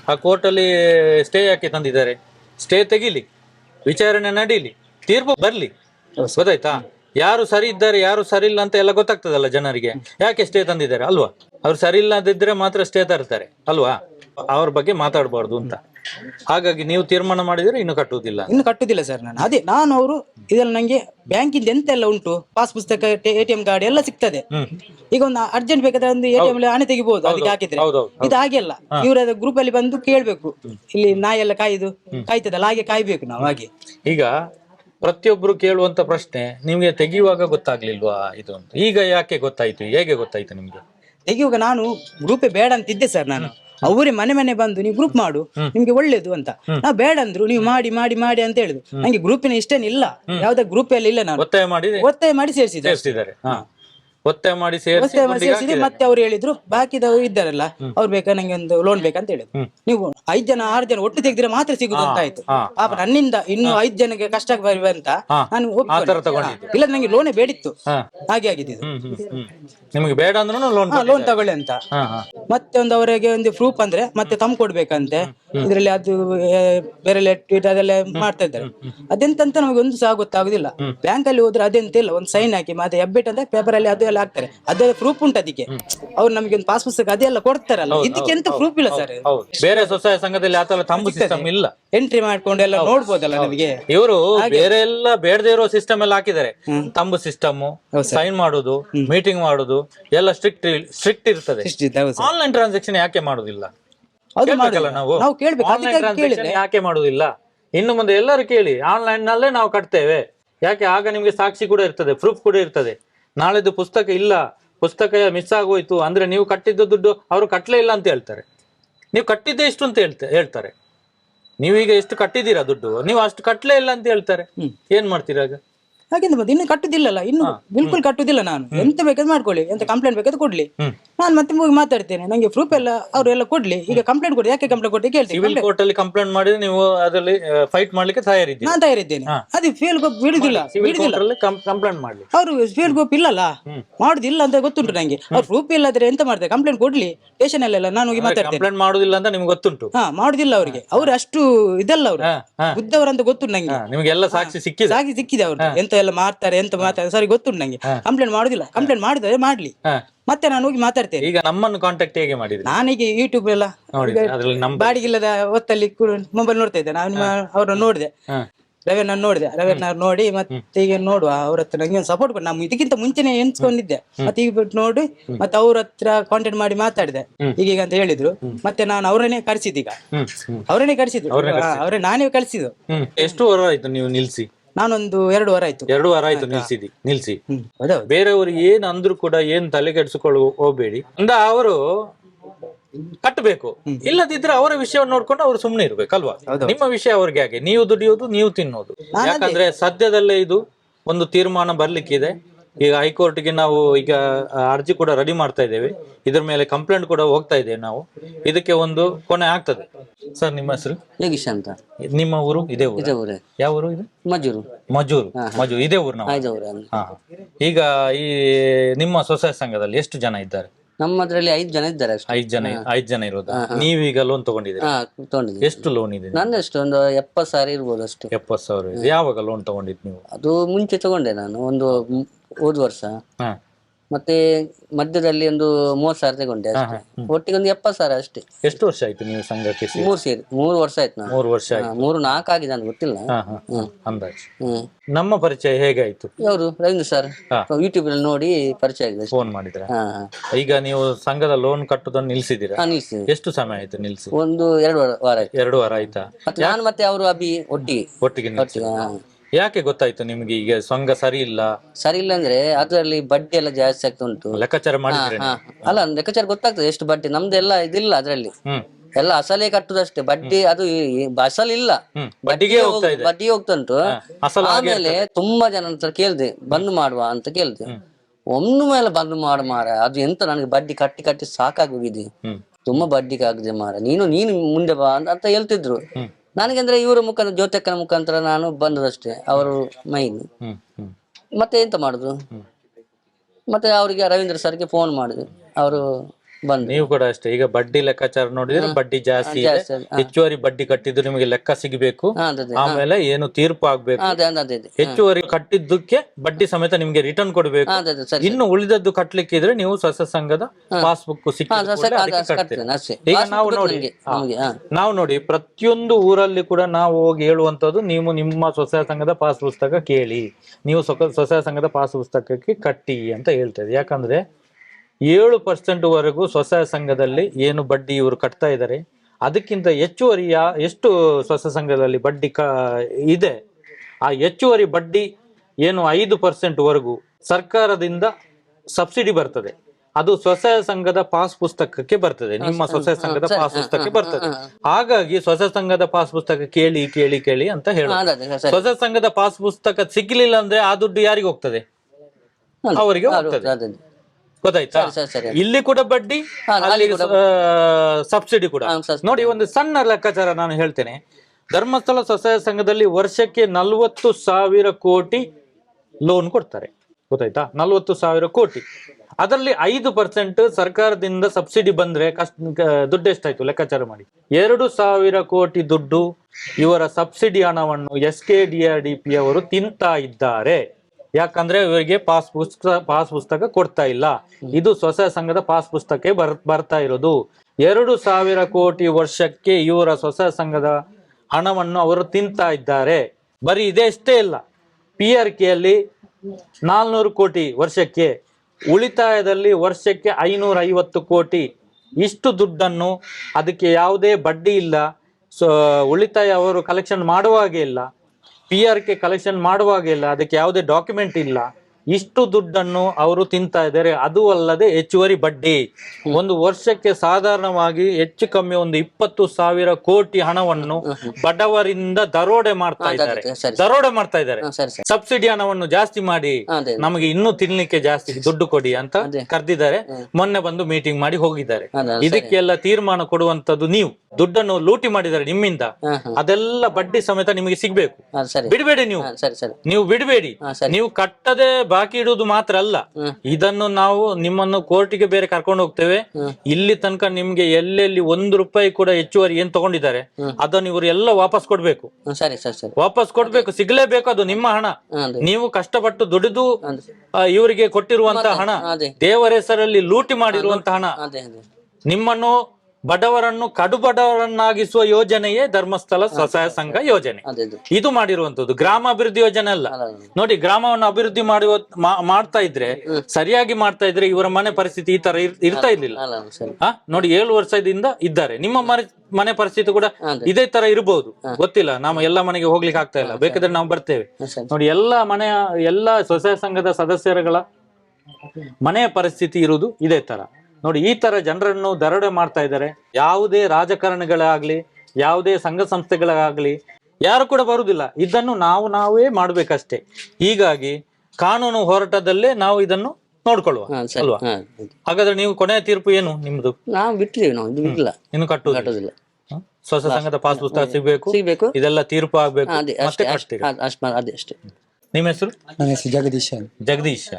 ಆ ಕೋರ್ಟಲ್ಲಿ ಸ್ಟೇ ಯಾಕೆ ತಂದಿದ್ದಾರೆ? ಸ್ಟೇ ತೆಗಿಲಿ. ವಿಚಾರಣೆ ನಡೀಲಿ. ತೀರ್ಪು ಬರ್ಲಿ. ಗೊತ್ತಾಯ್ತಾ? ಯಾರು ಸರಿ ಇದ್ದಾರೆ ಯಾರು ಸರಿ ಇಲ್ಲ ಅಂತ ಎಲ್ಲ ಗೊತ್ತಾಗ್ತದಲ್ಲ ಜನರಿಗೆ. ಯಾಕೆ ಸ್ಟೇ ತಂದಿದ್ದಾರೆ? ಅಲ್ವಾ? ಅವ್ರು ಸರಿ ಇಲ್ಲದಿದ್ರೆ ಮಾತ್ರ ಸ್ಟೇ ತರ್ತಾರೆ. ಅಲ್ವಾ? ಅವ್ರ ಬಗ್ಗೆ ಮಾತಾಡಬಾರ್ದು ಅಂತ. ಹಾಗಾಗಿ ನೀವು ತೀರ್ಮಾನ ಮಾಡಿದ್ರೆ ಇನ್ನು ಕಟ್ಟುವುದಿಲ್ಲ. ಇನ್ನು ಕಟ್ಟುದಿಲ್ಲ ಸರ್ ನಾನು. ಅದೇ ನಾನು ಅವರು ಇದೆಲ್ಲ ನಂಗೆ ಬ್ಯಾಂಕಿಂದ ಎಂತ ಎಲ್ಲ ಉಂಟು? ಪಾಸ್ ಪುಸ್ತಕ ಎ ಟಿ ಎಂ ಕಾರ್ಡ್ ಎಲ್ಲ ಸಿಗ್ತದೆ. ಈಗ ಒಂದು ಅರ್ಜೆಂಟ್ ಬೇಕಾದ್ರೆ ಒಂದು ಎ ಟಿ ಎಂ ಹಣ ತೆಗಿಬಹುದು ಅದಕ್ಕೆ ಹಾಕಿದ್ರೆ. ಇದು ಹಾಗೆಲ್ಲ. ಇವರ ಗ್ರೂಪ್ ಅಲ್ಲಿ ಬಂದು ಕೇಳ್ಬೇಕು. ಇಲ್ಲಿ ನಾಯಿ ಎಲ್ಲ ಕಾಯ್ದು ಕಾಯ್ತದಲ್ಲ ಹಾಗೆ ಕಾಯ್ಬೇಕು ನಾವು ಹಾಗೆ. ಈಗ ಪ್ರತಿಯೊಬ್ರು ಕೇಳುವಂತ ಪ್ರಶ್ನೆ ನಿಮ್ಗೆ ತೆಗೆಯುವಾಗ ಗೊತ್ತಾಗ್ಲಿಲ್ವಾ ಇದು ಅಂತ? ಈಗ ಯಾಕೆ ಗೊತ್ತಾಯ್ತು? ಹೇಗೆ ಗೊತ್ತಾಯ್ತು ನಿಮ್ಗೆ? ತೆಗೆಯುವಾಗ ನಾನು ಗ್ರೂಪೇ ಬೇಡ ಅಂತಿದ್ದೆ ಸರ್ ನಾನು. ಅವರೇ ಮನೆ ಮನೆ ಬಂದು ನೀವು ಗ್ರೂಪ್ ಮಾಡು ನಿಮ್ಗೆ ಒಳ್ಳೇದು ಅಂತ. ನಾವು ಬೇಡ ಅಂದ್ರು ನೀವು ಮಾಡಿ ಮಾಡಿ ಮಾಡಿ ಅಂತ ಹೇಳುದು ನಂಗೆ ಗ್ರೂಪಿನ ಇಷ್ಟೇನಿಲ್ಲ. ಯಾವ್ದೇ ಗ್ರೂಪ್ ಅಲ್ಲಿ ಇಲ್ಲ ನಾನು. ಒತ್ತಾಯ ಮಾಡಿ ಒತ್ತಾಯ ಮಾಡಿ ಸೇರಿಸಿದೆ ಸೇರಿಸಿದ್ದಾರೆ. ಹಾ ಒತ್ತೆ ಮಾಡಿ ಸೇರಿಸಿ ಮತ್ತೆ ಸೇರಿಸಿದೆ ಮತ್ತೆ ಅವ್ರು ಹೇಳಿದ್ರು ಬಾಕಿದವರು ಇದ್ದಾರಲ್ಲ ಅವ್ರು ಬೇಕಾ ನಂಗೆ ಒಂದು ಲೋನ್ ಬೇಕಂತ ಹೇಳಿದ್ರು. ನೀವು ಐದ್ ಜನ ಆರು ಜನ ಒಟ್ಟು ತೆಗೆದ್ರೆ ಮಾತ್ರ ಸಿಗುದು ಅಂತ ಆಯ್ತು. ಹಾ, ಪಾಪ ನನ್ನಿಂದ ಇನ್ನು ಐದ್ ಜನಕ್ಕೆ ಕಷ್ಟ ಬರುವ ಅಂತ ಹಾ. ನಾನು ಆ ತರ ಒಪ್ಪಿಕೊಂಡೆ. ಇಲ್ಲ ನಂಗೆ ಲೋನೇ ಬೇಡಿತ್ತು. ಹಾ. ಹಾಗೆ ಆಗಿದೆ ಇದು. ಹ್ಮ್ ಹ್ಮ್ ಹ್ಮ್. ನಿಮಗೆ ಬೇಡ ಅಂದ್ರೂ ಲೋನ್ ಹಾ ಲೋನ್ ತಗೊಳ್ಳಿ ಅಂತ. ಹಾ ಹಾ. ಮತ್ತೆ ಒಂದು ಅವರಿಗೆ ಒಂದು ಪ್ರೂಫ್ ಅಂದ್ರೆ ಮತ್ತೆ ತಮ್ ಕೊಡ್ಬೇಕಂತೆ. ಇದ್ರಲ್ಲಿ ಅದು ಬೇರೆ ಲೆಟ್ ಅದೆಲ್ಲ ಮಾಡ್ತಾ ಇದ್ದಾರೆ. ಅದೆಂತಂತ ನಮಗೆ ಒಂದು ಸಹ ಗೊತ್ತಾಗುದಿಲ್ಲ. ಬ್ಯಾಂಕ್ ಅಲ್ಲಿ ಹೋದ್ರೆ ಅದೆಂತ ಇಲ್ಲ ಒಂದು ಸೈನ್ ಹಾಕಿ ಮತ್ತೆ ಎಬ್ಬಿಟ್ ಅಂದ್ರೆ ಪೇಪರ್ ಅಲ್ಲಿ ಅದು ಎಲ್ಲ ಹಾಕ್ತಾರೆ ಅದೆಲ್ಲ ಪ್ರೂಫ್ ಉಂಟು ಅದಕ್ಕೆ. ಅವ್ರು ನಮಗೆ ಒಂದು ಪಾಸ್ ಪುಸ್ತಕ ಅದೆಲ್ಲ ಕೊಡ್ತಾರಲ್ಲ ಇದಕ್ಕೆ ಎಂತ ಪ್ರೂಫ್ ಇಲ್ಲ ಸರ್ ಹೌದು. ಬೇರೆ ಸ್ವಸಹಾಯ ಸಂಘದಲ್ಲಿ ಆತರ ತಂಬು ಸಿಸ್ಟಮ್ ಇಲ್ಲ. ಎಂಟ್ರಿ ಮಾಡ್ಕೊಂಡು ಎಲ್ಲ ನೋಡ್ಬೋದಲ್ಲ ನಮಗೆ? ಇವರು ಬೇರೆ ಎಲ್ಲ ಬೇಡದೇ ಇರೋ ಸಿಸ್ಟಮ್ ಎಲ್ಲ ಹಾಕಿದ್ದಾರೆ. ತಂಬು ಸಿಸ್ಟಮ್ ಸೈನ್ ಮಾಡುದು ಮೀಟಿಂಗ್ ಮಾಡುದು ಎಲ್ಲ ಸ್ಟ್ರಿಕ್ಟ್ ಸ್ಟ್ರಿಕ್ಟ್ ಇರ್ತದೆ. ಆನ್ಲೈನ್ ಟ್ರಾನ್ಸಾಕ್ಷನ್ ಯಾಕೆ ಮಾಡುದಿಲ್ಲ? ಅದು ಕೇಳ್ಬೇಕಲ್ಲ ನಾವು? ನಾವು ಕೇಳ್ಬೇಕು ಆನ್ಲೈನ್ ಅದಕ್ಕೆ ಟ್ರಾನ್ಸಾಕ್ಷನ್ ಕೇಳಿದ್ರೆ ಯಾಕೆ ಮಾಡುದಿಲ್ಲ? ಇನ್ನು ಮುಂದೆ ಎಲ್ಲರೂ ಕೇಳಿ ಆನ್ಲೈನ್ ನಲ್ಲೇ ನಾವು ಕಟ್ತೇವೆ. ಯಾಕೆ? ಆಗ ನಿಮ್ಗೆ ಸಾಕ್ಷಿ ಕೂಡ ಇರ್ತದೆ ಪ್ರೂಫ್ ಕೂಡ ಇರ್ತದೆ. ನಾಳೆದು ಪುಸ್ತಕ ಇಲ್ಲ ಪುಸ್ತಕ ಮಿಸ್ ಆಗೋಯ್ತು ಅಂದ್ರೆ ನೀವು ಕಟ್ಟಿದ್ದ ದುಡ್ಡು ಅವರು ಕಟ್ಟಲೇ ಇಲ್ಲ ಅಂತ ಹೇಳ್ತಾರೆ. ನೀವು ಕಟ್ಟಿದ್ದೆ ಇಷ್ಟು ಅಂತ ಹೇಳ್ತಾ ಹೇಳ್ತಾರೆ. ಈಗ ಎಷ್ಟು ಕಟ್ಟಿದ್ದೀರಾ ದುಡ್ಡು? ನೀವು ಅಷ್ಟು ಕಟ್ಟಲೇ ಇಲ್ಲ ಅಂತ ಹೇಳ್ತಾರೆ. ಏನ್ ಮಾಡ್ತೀರಾ ಆಗ ಹಾಗೆಂತ ಇನ್ನು ಕಟ್ಟುದಿಲ್ಲಲ್ಲ ಇನ್ನು ಬಿಲ್ಕುಲ್ ಕಟ್ಟುದಿಲ್ಲ ನಾನು. ಎಂತ ಬೇಕಾದ್ರೆ ಮಾಡ್ಕೊಳ್ಳಿ ಎಂತ ಕಂಪ್ಲೇಂಟ್ ಬೇಕಾದ್ರೆ ಕೊಡ್ಲಿ. ನಾನು ಮತ್ತೆ ಹೋಗಿ ಮಾತಾಡ್ತೇನೆ. ನಂಗೆ ಪ್ರೂಫ್ ಎಲ್ಲ ಅವರೆಲ್ಲ ಕೊಡ್ಲಿ. ಈಗ ಕಂಪ್ಲೇಂಟ್ ಕೊಡಿ. ಯಾಕೆ ಕಂಪ್ಲೇಂಟ್ ಕೊಟ್ಟು ಕೇಳ್ತೀನಿ. ಸಿವಿಲ್ ಕೋರ್ಟ್ ಅಲ್ಲಿ ಕಂಪ್ಲೇಂಟ್ ಮಾಡಿದ್ರೆ ನೀವು ಅದರಲ್ಲಿ ಫೈಟ್ ಮಾಡ್ಲಿಕ್ಕೆ ತಯಾರಿದ್ದೀರಿ. ನಾನು ತಯಾರಿದ್ದೇನೆ. ಅದು ಫೇಲ್ ಗೋಪ್ ಬಿಡುದಿಲ್ಲ. ಸಿವಿಲ್ ಬಿಡುದಿಲ್ಲ. ಕೋರ್ಟ್ ಅಲ್ಲಿ ಕಂಪ್ಲೇಂಟ್ ಮಾಡ್ಲಿ. ಅವರು ಫೇಲ್ ಗೋಪ್ ಇಲ್ಲಲ್ಲ? ಮಾಡುದಿಲ್ಲ ಅಂತ ಗೊತ್ತುಂಟು ನಂಗೆ. ಅವ್ರು ಪ್ರೂಫ್ ಇಲ್ಲದ್ರೆ ಎಂತ ಮಾಡ್ತಾರೆ? ಕಂಪ್ಲೇಂಟ್ ಕೊಡ್ಲಿ. ಸ್ಟೇಷನ್ ಅಲ್ಲೆಲ್ಲ ನಾನು ಹೋಗಿ ಮಾತಾಡ್ತೇನೆ. ಕಂಪ್ಲೇಂಟ್ ಮಾಡುದಿಲ್ಲ ಅಂತ ನಿಮ್ಗೆ ಗೊತ್ತುಂಟು. ಹಾ ಮಾಡುದಿಲ್ಲ ಅವ್ರಿಗೆ. ಅವ್ರು ಅಷ್ಟು ಇದಲ್ಲ ಅವ್ರು. ಹಾ, ಅಂತ ಬುದ್ಧವರಂತ ಗೊತ್ತುಂಟು ನಂಗೆ. ನಿಮಗೆಲ್ಲ ನಿಮ್ಗೆಲ್ಲ ಸಾಕ್ಷಿ ಸಿಕ್ಕಿದೆ. ಸಾಕ್ಷಿ ಸಿಕ್ಕಿದೆ ಅವ್ರು ಎಂತ ಎಲ್ಲ ಮಾಡ್ತಾರೆ ಎಂತ ಮಾತಾಡ್ತಾರೆ ಸರಿ ಗೊತ್ತುಂಟು ನಂಗೆ. ಕಂಪ್ಲೇಂಟ್ ಮಾಡುದಿಲ್ಲ. ಕಂಪ್ಲೇಂಟ್ ಮಾಡಿದ್ರೆ ಮಾಡ್ಲಿ. ಹಾ. ಮತ್ತೆ ನಾನು ಹೋಗಿ ಮಾತಾಡ್ತೇನೆ. ಈಗ ನಮ್ಮನ್ನು ಕಾಂಟ್ಯಾಕ್ಟ್ ಹೇಗೆ ಮಾಡಿದ್ರಿ? ನಾನೀಗ ಯೂಟ್ಯೂಬ್ ಎಲ್ಲ ನೋಡಿದ್ರಿ ಅದ್ರಲ್ಲಿ ನಂಬರ್ ಬಾಡಿಗಿಲ್ಲದ ಹೊತ್ತಲ್ಲಿ ಮೊಬೈಲ್ ನೋಡ್ತಾ ಇದ್ದೆ. ನಾನು ಅವ್ರನ್ನ ನೋಡಿದೆ. ರವಿ ನಾನು ನೋಡಿದೆ. ರವಿಯನ್ನ ನೋಡಿ ಮತ್ತೆ ಈಗ ನೋಡುವ. ಅವ್ರ ಹತ್ರ ನಂಗೆ ಒಂದು ಸಪೋರ್ಟ್ ಕೊಟ್ಟು ನಾನು ಇದಕ್ಕಿಂತ ಮುಂಚೆನೆ ಎನ್ಸ್ಕೊಂಡಿದ್ದೆ. ಮತ್ತೆ ಈಗ ಬಿಟ್ಟು ನೋಡಿ ಮತ್ತೆ ಅವ್ರ ಹತ್ರ ಕಾಂಟ್ಯಾಕ್ಟ್ ಮಾಡಿ ಮಾತಾಡಿದೆ. ಈಗೀಗ ಅಂತ ಹೇಳಿದ್ರು. ಮತ್ತೆ ನಾನು ಅವರನ್ನೇ ಕರೆಸಿದ್ದು ಈಗ. ಅವರನ್ನೇ ಕರೆಸಿದ್ರು ಅವರೇ ನಾನೇ ಕಳ್ಸಿದ್ದು ಎಷ್ಟು ವಾರ ಆಯ್ತು ನೀವು ನಿಲ್ಸಿ? ನಾನೊಂದು ಎರಡು ವಾರ ಆಯ್ತು. ಎರಡು ವಾರ ಆಯ್ತು ನಿಲ್ಸಿದಿ ನಿಲ್ಸಿ. ಹ್ಮ್. ಬೇರೆಯವರು ಏನ್ ಅಂದ್ರು ಕೂಡ ಏನ್ ತಲೆ ಕೆಡಿಸಿಕೊಳ್ಳು ಹೋಗ್ಬೇಡಿ. ಅಂದ ಅವರು ಕಟ್ಟಬೇಕು ಇಲ್ಲದಿದ್ರೆ ಅವರ ವಿಷಯವನ್ನು ನೋಡ್ಕೊಂಡು ಅವ್ರು ಸುಮ್ನೆ ಇರ್ಬೇಕಲ್ವಾ ನಿಮ್ಮ ವಿಷಯ ಅವ್ರಿಗೆ ಹಾಗೆ. ನೀವು ದುಡಿಯೋದು ನೀವು ತಿನ್ನೋದು. ಯಾಕಂದ್ರೆ ಸದ್ಯದಲ್ಲೇ ಇದು ಒಂದು ತೀರ್ಮಾನ ಬರ್ಲಿಕ್ಕಿದೆ. ಈಗ ಹೈಕೋರ್ಟ್ಗೆ ನಾವು ಈಗ ಅರ್ಜಿ ಕೂಡ ರೆಡಿ ಮಾಡ್ತಾ ಇದ್ದೇವೆ. ಇದ್ರ ಮೇಲೆ ಕಂಪ್ಲೇಂಟ್ ಕೂಡ ಹೋಗ್ತಾ ಇದ್ದೇವೆ ನಾವು. ಇದಕ್ಕೆ ಒಂದು ಕೊನೆ ಆಗ್ತದೆ. ಸರ್ ನಿಮ್ಮ ಹೆಸರು? ಯೋಗೀಶ್ ಅಂತ. ನಿಮ್ಮ ಊರು? ಇದೇ ಊರು? ಇದೇ ಊರೇ. ಯಾವ ಊರು ಇದು? ಮಜೂರು ಮಜೂರು ಮಜೂರು ಇದೇ ಊರು ನಾವು? ಹಾ. ಈಗ ಈ ನಿಮ್ಮ ಸ್ವಸಹಾಯ ಸಂಘದಲ್ಲಿ ಎಷ್ಟು ಜನ ಇದ್ದಾರೆ? ನಮ್ಮದ್ರಲ್ಲಿ ಐದು ಜನ ಇದ್ದಾರೆ ಅಷ್ಟೇ. ಐದ್ ಜನ ಐದ್ ಜನ ಇರೋದು. ನೀವೀಗ ಲೋನ್ ತಗೊಂಡಿದ್ದೀರಿ? ಹಾ ಎಷ್ಟು ಲೋನ್ ಇದೆ ನನ್ನ ಎಷ್ಟು ಒಂದು ಎಪ್ಪತ್ತು ಸಾವಿರ ಇರ್ಬೋದು ಅಷ್ಟೇ. ಎಪ್ಪತ್ತು ಸಾವಿರ ಇದೆ. ಯಾವಾಗ ಲೋನ್ ತಗೊಂಡಿದ್ದು ನೀವು? ಅದು ಮುಂಚೆ ತಗೊಂಡೆ ನಾನು ಒಂದು ಮ್- ಹೋದ್ ವರ್ಷ. ಹಾ. ಮತ್ತೆ ಮಧ್ಯದಲ್ಲಿ ಒಂದು ಮೂವತ್ತು ಸಾವಿರ ತಗೊಂಡೆ ಅಷ್ಟೇ. ಒಟ್ಟಿಗೆ ಒಂದು ಎಪ್ಪತ್ತು ಸಾವಿರ ಅಷ್ಟೇ. ಎಷ್ಟು ವರ್ಷ ಆಯ್ತು ನೀವು ಸಂಘಕ್ಕೆ ಸೇರಿ? ಮೂರು ಸೇರಿ ಮೂರು ವರ್ಷ ಆಯ್ತು ನಾನು. ಮೂರು ವರ್ಷ ಆಯ್ತು. ಹಾ, ಮೂರು ನಾಲ್ಕು ಆಗಿದೆ ಅಂತ ಗೊತ್ತಿಲ್ಲ. ಹಾ ಹಾ ಅಂದಾಜು. ಹ್ಮ್. ನಮ್ಮ ಪರಿಚಯ ಹೇಗಾಯ್ತು? ಯಾರು ರವೀಂದ್ರ ಸರ್. ಹಾ. ಯೂಟ್ಯೂಬ್ ಅಲ್ಲಿ ನೋಡಿ ಪರಿಚಯ ಆಗಿದೆ ಅಷ್ಟೇ. ಫೋನ್ ಮಾಡಿದ್ರೆ? ಹಾ ಹಾ. ಈಗ ನೀವು ಸಂಘದ ಲೋನ್ ಕಟ್ಟುದನ್ನು ನಿಲ್ಸಿದ್ದೀರಾ? ಹಾ ನಿಲ್ಸಿ ಎಷ್ಟು ಸಮಯ ಆಯ್ತು ನಿಲ್ಸಿ? ಒಂದು ಎರಡು ವಾರ- ವಾರ ಆಯ್ತು. ಎರಡು ವಾರ ಆಯ್ತಾ? ಮತ್ತೆ ನಾನು ಮತ್ತೆ ಅವರು ಅಭಿ ಒಟ್ಟಿಗೆ. ಒಟ್ಟಿಗೆ ನಿಲ್ಸಿ ಒಟ್ಟಿಗೆ ಹಾ. ಯಾಕೆ ಗೊತ್ತಾಯ್ತು ನಿಮ್ಗೆ ಈಗ ಸಂಘ ಸರಿ ಇಲ್ಲ? ಸರಿ ಇಲ್ಲ ಅಂದ್ರೆ ಅದರಲ್ಲಿ ಬಡ್ಡಿ ಎಲ್ಲ ಜಾಸ್ತಿ ಆಗ್ತಾ ಉಂಟು. ಲೆಕ್ಕಾಚಾರ ಮಾಡಿದ್ರೆ ಹಾ ಅಲ್ಲ ಲೆಕ್ಕಾಚಾರ ಗೊತ್ತಾಗ್ತದೆ ಎಷ್ಟು ಬಡ್ಡಿ. ನಮ್ದೆಲ್ಲ ಇದಿಲ್ಲ ಅದರಲ್ಲಿ. ಹ್ಮ್. ಎಲ್ಲ ಅಸಲೇ ಕಟ್ಟುದಷ್ಟೇ. ಬಡ್ಡಿ ಅದು ಈ- ಈ ಅಸಲ್ ಇಲ್ಲ. ಹ್ಮ್. ಬಡ್ಡಿಗೆ ಹೋಗ್ತಾ ಇದೆ. ಬಡ್ಡಿ ಹೋಗ್ತಾ ಉಂಟು. ಅಸಲು ಹಾಗೆ ಆಮೇಲೆ ತುಂಬಾ ಜನ ಹತ್ರ ಕೇಳ್ದೆ ಬಂದ್ ಮಾಡುವ ಅಂತ ಕೇಳ್ದೆ. ಒಮ್ಮ ಮೇಲೆ ಬಂದ್ ಮಾಡು ಮಾರ ಅದು ಎಂತ ನನಗೆ ಬಡ್ಡಿ ಕಟ್ಟಿ ಕಟ್ಟಿ ಸಾಕಾಗೋಗಿದೆ ಹ್ಮ್. ತುಂಬಾ ಬಡ್ಡಿಗೆ ಆಗಿದೆ ಮಾರ ನೀನು ನೀನು ಮುಂದೆ ಬಾ ಅಂತ ಅಂತ ಹೇಳ್ತಿದ್ರು. ನನಗಂದ್ರೆ ಇವರ ಮುಖಾಂತರ ಜ್ಯೋತಕ್ಕನ ಮುಖಾಂತರ ನಾನು ಬಂದದಷ್ಟೇ ಅವರು ಮೈನ್ ಮತ್ತೆ ಎಂತ ಮಾಡುದು? ಮತ್ತೆ ಅವರಿಗೆ ರವೀಂದ್ರ ಸರ್ಗೆ ಫೋನ್ ಮಾಡಿದೆ. ಅವರು ಬಂದು. ನೀವು ಕೂಡ ಅಷ್ಟೇ. ಈಗ ಬಡ್ಡಿ ಲೆಕ್ಕಾಚಾರ ನೋಡಿದ್ರೆ ಬಡ್ಡಿ ಜಾಸ್ತಿ ಇದೆ. ಜಾಸ್ತಿ ಇದೆ. ಹೆಚ್ಚುವರಿ ಬಡ್ಡಿ ಕಟ್ಟಿದ್ದು ನಿಮಗೆ ಲೆಕ್ಕ ಸಿಗಬೇಕು. ಹಾ, ಅದೇ ಅದೇ. ಆಮೇಲೆ ಏನು ತೀರ್ಪು ಆಗ್ಬೇಕು. ಅದೇ ಅದೇ ಅದೇ ಅದೇ. ಹೆಚ್ಚುವರಿ ಕಟ್ಟಿದ್ದಕ್ಕೆ ಬಡ್ಡಿ ಸಮೇತ ನಿಮ್ಗೆ ರಿಟರ್ನ್ ಕೊಡಬೇಕು. ಹಾ, ಅದೇ ಅದೇ ಸರಿ ಇನ್ನು ಉಳಿದದ್ದು ಕಟ್ಲಿಕ್ಕಿದ್ರೆ ನೀವು ಸಸ್ಯ ಸಂಘದ ಪಾಸ್ಬುಕ್ ಹಾ, ಸಿಕ್ಕಿದ ಅದೇ ಕೂಡಲೇ ಸರಿ, ಅದಕ್ಕೆ ಅದು ಕಟ್ತೀರಾ. ಕಟ್ತೇನೆ ಅಷ್ಟೇ. ಈಗ ನಾವು ನೋಡಿ ನಮ್ಗೆ, ಹಾ. ನಮ್ಗೆ, ಹಾ. ನಾವು ನೋಡಿ ಪ್ರತಿಯೊಂದು ಊರಲ್ಲಿ ಕೂಡ ನಾವು ಹೋಗಿ ಹೇಳುವಂತದ್ದು ನೀವು ನಿಮ್ಮ ಸ್ವಸಹಾಯ ಸಂಘದ ಪಾಸ್ ಪುಸ್ತಕ ಕೇಳಿ. ನೀವು ಸ್ವಕ ಸ್ವಸಹಾಯ ಸಂಘದ ಪಾಸ್ ಪುಸ್ತಕಕ್ಕೆ ಕಟ್ಟಿ ಅಂತ ಹೇಳ್ತೇವೆ ಯಾಕಂದ್ರೆ ಏಳು ಪರ್ಸೆಂಟ್ವರೆಗೂ ಸ್ವಸಹಾಯ ಸಂಘದಲ್ಲಿ ಏನು ಬಡ್ಡಿ ಇವರು ಕಟ್ತಾ ಇದ್ದಾರೆ ಅದಕ್ಕಿಂತ ಹೆಚ್ಚುವರಿ ಯಾ- ಎಷ್ಟು ಸ್ವಸಹಾಯ ಸಂಘದಲ್ಲಿ ಬಡ್ಡಿ ಕ ಇದೆ ಆ ಹೆಚ್ಚುವರಿ ಬಡ್ಡಿ ಏನು ಐದು ಪರ್ಸೆಂಟ್ವರೆಗೂ ಸರ್ಕಾರದಿಂದ ಸಬ್ಸಿಡಿ ಬರ್ತದೆ. ಅದು ಸ್ವಸಹಾಯ ಸಂಘದ ಪಾಸ್ ಪುಸ್ತಕಕ್ಕೆ ಬರ್ತದೆ ನಿಮ್ಮ ಸ್ವಸಹಾಯ ಸಂಘದ ಪಾಸ್ ಪುಸ್ತಕಕ್ಕೆ ಬರ್ತದೆ. ಹಾಗಾಗಿ ಸ್ವಸಹಾಯ ಸಂಘದ ಪಾಸ್ ಪುಸ್ತಕ ಕೇಳಿ ಕೇಳಿ ಕೇಳಿ ಅಂತ ಹೇಳ ಸ್ವಸಹಾಯ ಸಂಘದ ಪಾಸ್ ಪುಸ್ತಕ ಸಿಗ್ಲಿಲ್ಲ ಅಂದ್ರೆ ಆ ದುಡ್ಡು ಯಾರಿಗೆ ಹೋಗ್ತದೆ? ಅವರಿಗೆ ಹೋಗ್ತದೆ. ಗೊತ್ತಾಯ್ತಾ? ಸರಿ ಸರಿ ಇಲ್ಲಿ ಕೂಡ ಬಡ್ಡಿ ಅಲ್ಲಿ ಸಬ್ಸಿಡಿ ಕೂಡ. ಹಾ. ನೋಡಿ ಒಂದು ಸಣ್ಣ ಲೆಕ್ಕಾಚಾರ ನಾನು ಹೇಳ್ತೇನೆ. ಧರ್ಮಸ್ಥಳ ಸ್ವಸಹಾಯ ಸಂಘದಲ್ಲಿ ವರ್ಷಕ್ಕೆ ನಲ್ವತ್ತು ಸಾವಿರ ಕೋಟಿ ಲೋನ್ ಕೊಡ್ತಾರೆ. ಗೊತ್ತಾಯ್ತಾ? ನಲ್ವತ್ತು ಸಾವಿರ ಕೋಟಿ. ಅದರಲ್ಲಿ ಐದು ಪರ್ಸೆಂಟ್ ಸರ್ಕಾರದಿಂದ ಸಬ್ಸಿಡಿ ಬಂದ್ರೆ ಕಷ್ಟ ಕ- ದುಡ್ಡು ಎಷ್ಟಾಯ್ತು? ಲೆಕ್ಕಾಚಾರ ಮಾಡಿ. ಎರಡು ಸಾವಿರ ಕೋಟಿ ದುಡ್ಡು ಇವರ ಸಬ್ಸಿಡಿ ಹಣವನ್ನು S K D R D P ಅವರು ತಿಂತಾ ಇದ್ದಾರೆ. ಯಾಕಂದ್ರೆ ಇವರಿಗೆ ಪಾಸ್ ಪುಸ್ತಕ ಪಾಸ್ ಪುಸ್ತಕ ಕೊಡ್ತಾ ಇಲ್ಲ. ಇದು ಸ್ವಸಹಾಯ ಸಂಘದ ಪಾಸ್ ಪುಸ್ತಕ ಬರ್ ಬರ್ತಾ ಇರೋದು. ಎರಡು ಸಾವಿರ ಕೋಟಿ ವರ್ಷಕ್ಕೆ ಇವರ ಸ್ವಸಹಾಯ ಸಂಘದ ಹಣವನ್ನು ಅವರು ತಿಂತಾ ಇದ್ದಾರೆ. ಬರೀ ಇದೆಷ್ಟೇ ಇಲ್ಲ. ಪಿ ಆರ್ ಕೆಯಲ್ಲಿ ನಾಲ್ನೂರು ಕೋಟಿ ವರ್ಷಕ್ಕೆ ಉಳಿತಾಯದಲ್ಲಿ ವರ್ಷಕ್ಕೆ ಐನೂರ ಐವತ್ತು ಕೋಟಿ. ಇಷ್ಟು ದುಡ್ಡನ್ನು ಅದಕ್ಕೆ ಯಾವುದೇ ಬಡ್ಡಿ ಇಲ್ಲ. ಸೊ ಉಳಿತಾಯ ಅವರು ಕಲೆಕ್ಷನ್ ಮಾಡುವಾಗೆ ಇಲ್ಲ. ಪಿ ಆರ್ ಕೆ ಕಲೆಕ್ಷನ್ ಮಾಡುವಾಗ ಇಲ್ಲ ಅದಕ್ಕೆ ಯಾವುದೇ ಡಾಕ್ಯುಮೆಂಟ್ ಇಲ್ಲ. ಇಷ್ಟು ದುಡ್ಡನ್ನು ಅವರು ತಿಂತಾ ಇದ್ದಾರೆ. ಅದು ಅಲ್ಲದೆ ಹೆಚ್ಚುವರಿ ಬಡ್ಡಿ. ಒಂದು ವರ್ಷಕ್ಕೆ ಸಾಧಾರಣವಾಗಿ ಹೆಚ್ಚು ಕಮ್ಮಿ ಒಂದು ಇಪ್ಪತ್ತು ಸಾವಿರ ಕೋಟಿ ಹಣವನ್ನು ಬಡವರಿಂದ ದರೋಡೆ ಮಾಡ್ತಾ ಇದ್ದಾರೆ. ದರೋಡೆ ಮಾಡ್ತಾ ಇದ್ದಾರೆ. ಸಬ್ಸಿಡಿ ಹಣವನ್ನು ಜಾಸ್ತಿ ಮಾಡಿ ನಮಗೆ ಇನ್ನೂ ತಿನ್ಲಿಕ್ಕೆ ಜಾಸ್ತಿ ದುಡ್ಡು ಕೊಡಿ ಅಂತ. ಕರೆದಿದ್ದಾರೆ. ಮೊನ್ನೆ ಬಂದು ಮೀಟಿಂಗ್ ಮಾಡಿ ಹೋಗಿದ್ದಾರೆ. ಇದಕ್ಕೆಲ್ಲ ತೀರ್ಮಾನ ಕೊಡುವಂತದ್ದು ನೀವು. ದುಡ್ಡನ್ನು ಲೂಟಿ ಮಾಡಿದ್ದಾರೆ ನಿಮ್ಮಿಂದ. ಅದೆಲ್ಲ ಬಡ್ಡಿ ಸಮೇತ ನಿಮಗೆ ಸಿಗ್ಬೇಕು. ಬಿಡಬೇಡಿ ನೀವು. ನೀವು ಬಿಡಬೇಡಿ. ನೀವು ಕಟ್ಟದೆ ಬಾಕಿ ಇಡುವುದು ಮಾತ್ರ ಅಲ್ಲ. ಇದನ್ನು ನಾವು ನಿಮ್ಮನ್ನು ಕೋರ್ಟಿಗೆ ಬೇರೆ ಕರ್ಕೊಂಡು ಹೋಗ್ತೇವೆ. ಇಲ್ಲಿ ತನಕ ನಿಮ್ಗೆ ಎಲ್ಲೆಲ್ಲಿ ಒಂದು ರೂಪಾಯಿ ಕೂಡ ಹೆಚ್ಚುವರಿ ಏನ್ ತಗೊಂಡಿದ್ದಾರೆ. ಅದನ್ನು ಇವರು ಎಲ್ಲ ವಾಪಸ್ ಕೊಡ್ಬೇಕು. ಸರಿ ಸರಿ ಸರಿ. ವಾಪಸ್ ಕೊಡ್ಬೇಕು ಸಿಗ್ಲೇಬೇಕು ಅದು ನಿಮ್ಮ ಹಣ. ನೀವು ಕಷ್ಟಪಟ್ಟು ದುಡಿದು ಇವರಿಗೆ ಕೊಟ್ಟಿರುವಂತ ಹಣ. ದೇವರ ಹೆಸರಲ್ಲಿ ಲೂಟಿ ಮಾಡಿರುವಂತ ಹಣ. ನಿಮ್ಮನ್ನು ಬಡವರನ್ನು ಕಡು ಬಡವರನ್ನಾಗಿಸುವ ಯೋಜನೆಯೇ ಧರ್ಮಸ್ಥಳ ಸ್ವಸಹಾಯ ಸಂಘ ಯೋಜನೆ. ಇದು ಮಾಡಿರುವಂತದ್ದು ಗ್ರಾಮ ಅಭಿವೃದ್ಧಿ ಯೋಜನೆ ಅಲ್ಲ. ನೋಡಿ ಗ್ರಾಮವನ್ನು ಅಭಿವೃದ್ಧಿ ಮಾಡುವ ಮಾಡ್ತಾ ಇದ್ರೆ ಸರಿಯಾಗಿ ಮಾಡ್ತಾ ಇದ್ರೆ ಇವರ ಮನೆ ಪರಿಸ್ಥಿತಿ ಈ ತರ ಇರ್- ಇರ್ತಾ ಇರ್ಲಿಲ್ಲ. ಹಾ ನೋಡಿ ಏಳು ವರ್ಷದಿಂದ ಇದ್ದಾರೆ. ನಿಮ್ಮ ಮನೆ ಮನೆ ಪರಿಸ್ಥಿತಿ ಕೂಡ. ಇದೇ ತರ ಇರಬಹುದು ಗೊತ್ತಿಲ್ಲ ನಾವು ಎಲ್ಲ ಮನೆಗೆ ಹೋಗ್ಲಿಕ್ಕೆ ಆಗ್ತಾ ಇಲ್ಲ. ಬೇಕಾದ್ರೆ ನಾವು ಬರ್ತೇವೆ. ನೋಡಿ ಎಲ್ಲ ಮನೆಯ ಎಲ್ಲ ಸ್ವಸಹಾಯ ಸಂಘದ ಸದಸ್ಯರುಗಳ ಮನೆಯ ಪರಿಸ್ಥಿತಿ ಇರುವುದು ಇದೇ ತರ. ನೋಡಿ ಈ ತರ ಜನರನ್ನು ದರೋಡೆ ಮಾಡ್ತಾ ಇದ್ದಾರೆ. ಯಾವುದೇ ರಾಜಕಾರಣಿಗಳಾಗ್ಲಿ ಯಾವುದೇ ಸಂಘ ಸಂಸ್ಥೆಗಳಾಗ್ಲಿ ಯಾರು ಕೂಡ ಬರುವುದಿಲ್ಲ. ಇದನ್ನು ನಾವು ನಾವೇ ಮಾಡ್ಬೇಕಷ್ಟೇ. ಹೀಗಾಗಿ ಕಾನೂನು ಹೋರಾಟದಲ್ಲೇ ನಾವು ಇದನ್ನು ನೋಡ್ಕೊಳ್ಳುವ ಅಲ್ವಾ? ಹಾಗಾದ್ರೆ ನೀವು ಕೊನೆಯ ತೀರ್ಪು ಏನು ನಿಮ್ದು? ನಾವು ಬಿಟ್ಟಿದ್ದೇವೆ ನಾವು ಇದು ಬಿಟ್ಟಿಲ್ಲ. ಇನ್ನು ಕಟ್ಟು ಕಟ್ಟೋದಿಲ್ಲ ಸ್ವಸ ಸಂಘದ ಪಾಸ್ ಪುಸ್ತಕ ಸಿಗ್ಬೇಕು. ಸಿಗ್ಬೇಕು. ಇದೆಲ್ಲ ತೀರ್ಪು ಆಗ್ಬೇಕು. ಅಷ್ಟೇ ಅಷ್ಟೇ ನಿಮ್ಮ ಹೆಸರು? ನನ್ನ ಹೆಸರು ಜಗದೀಶ್. ಜಗದೀಶ್.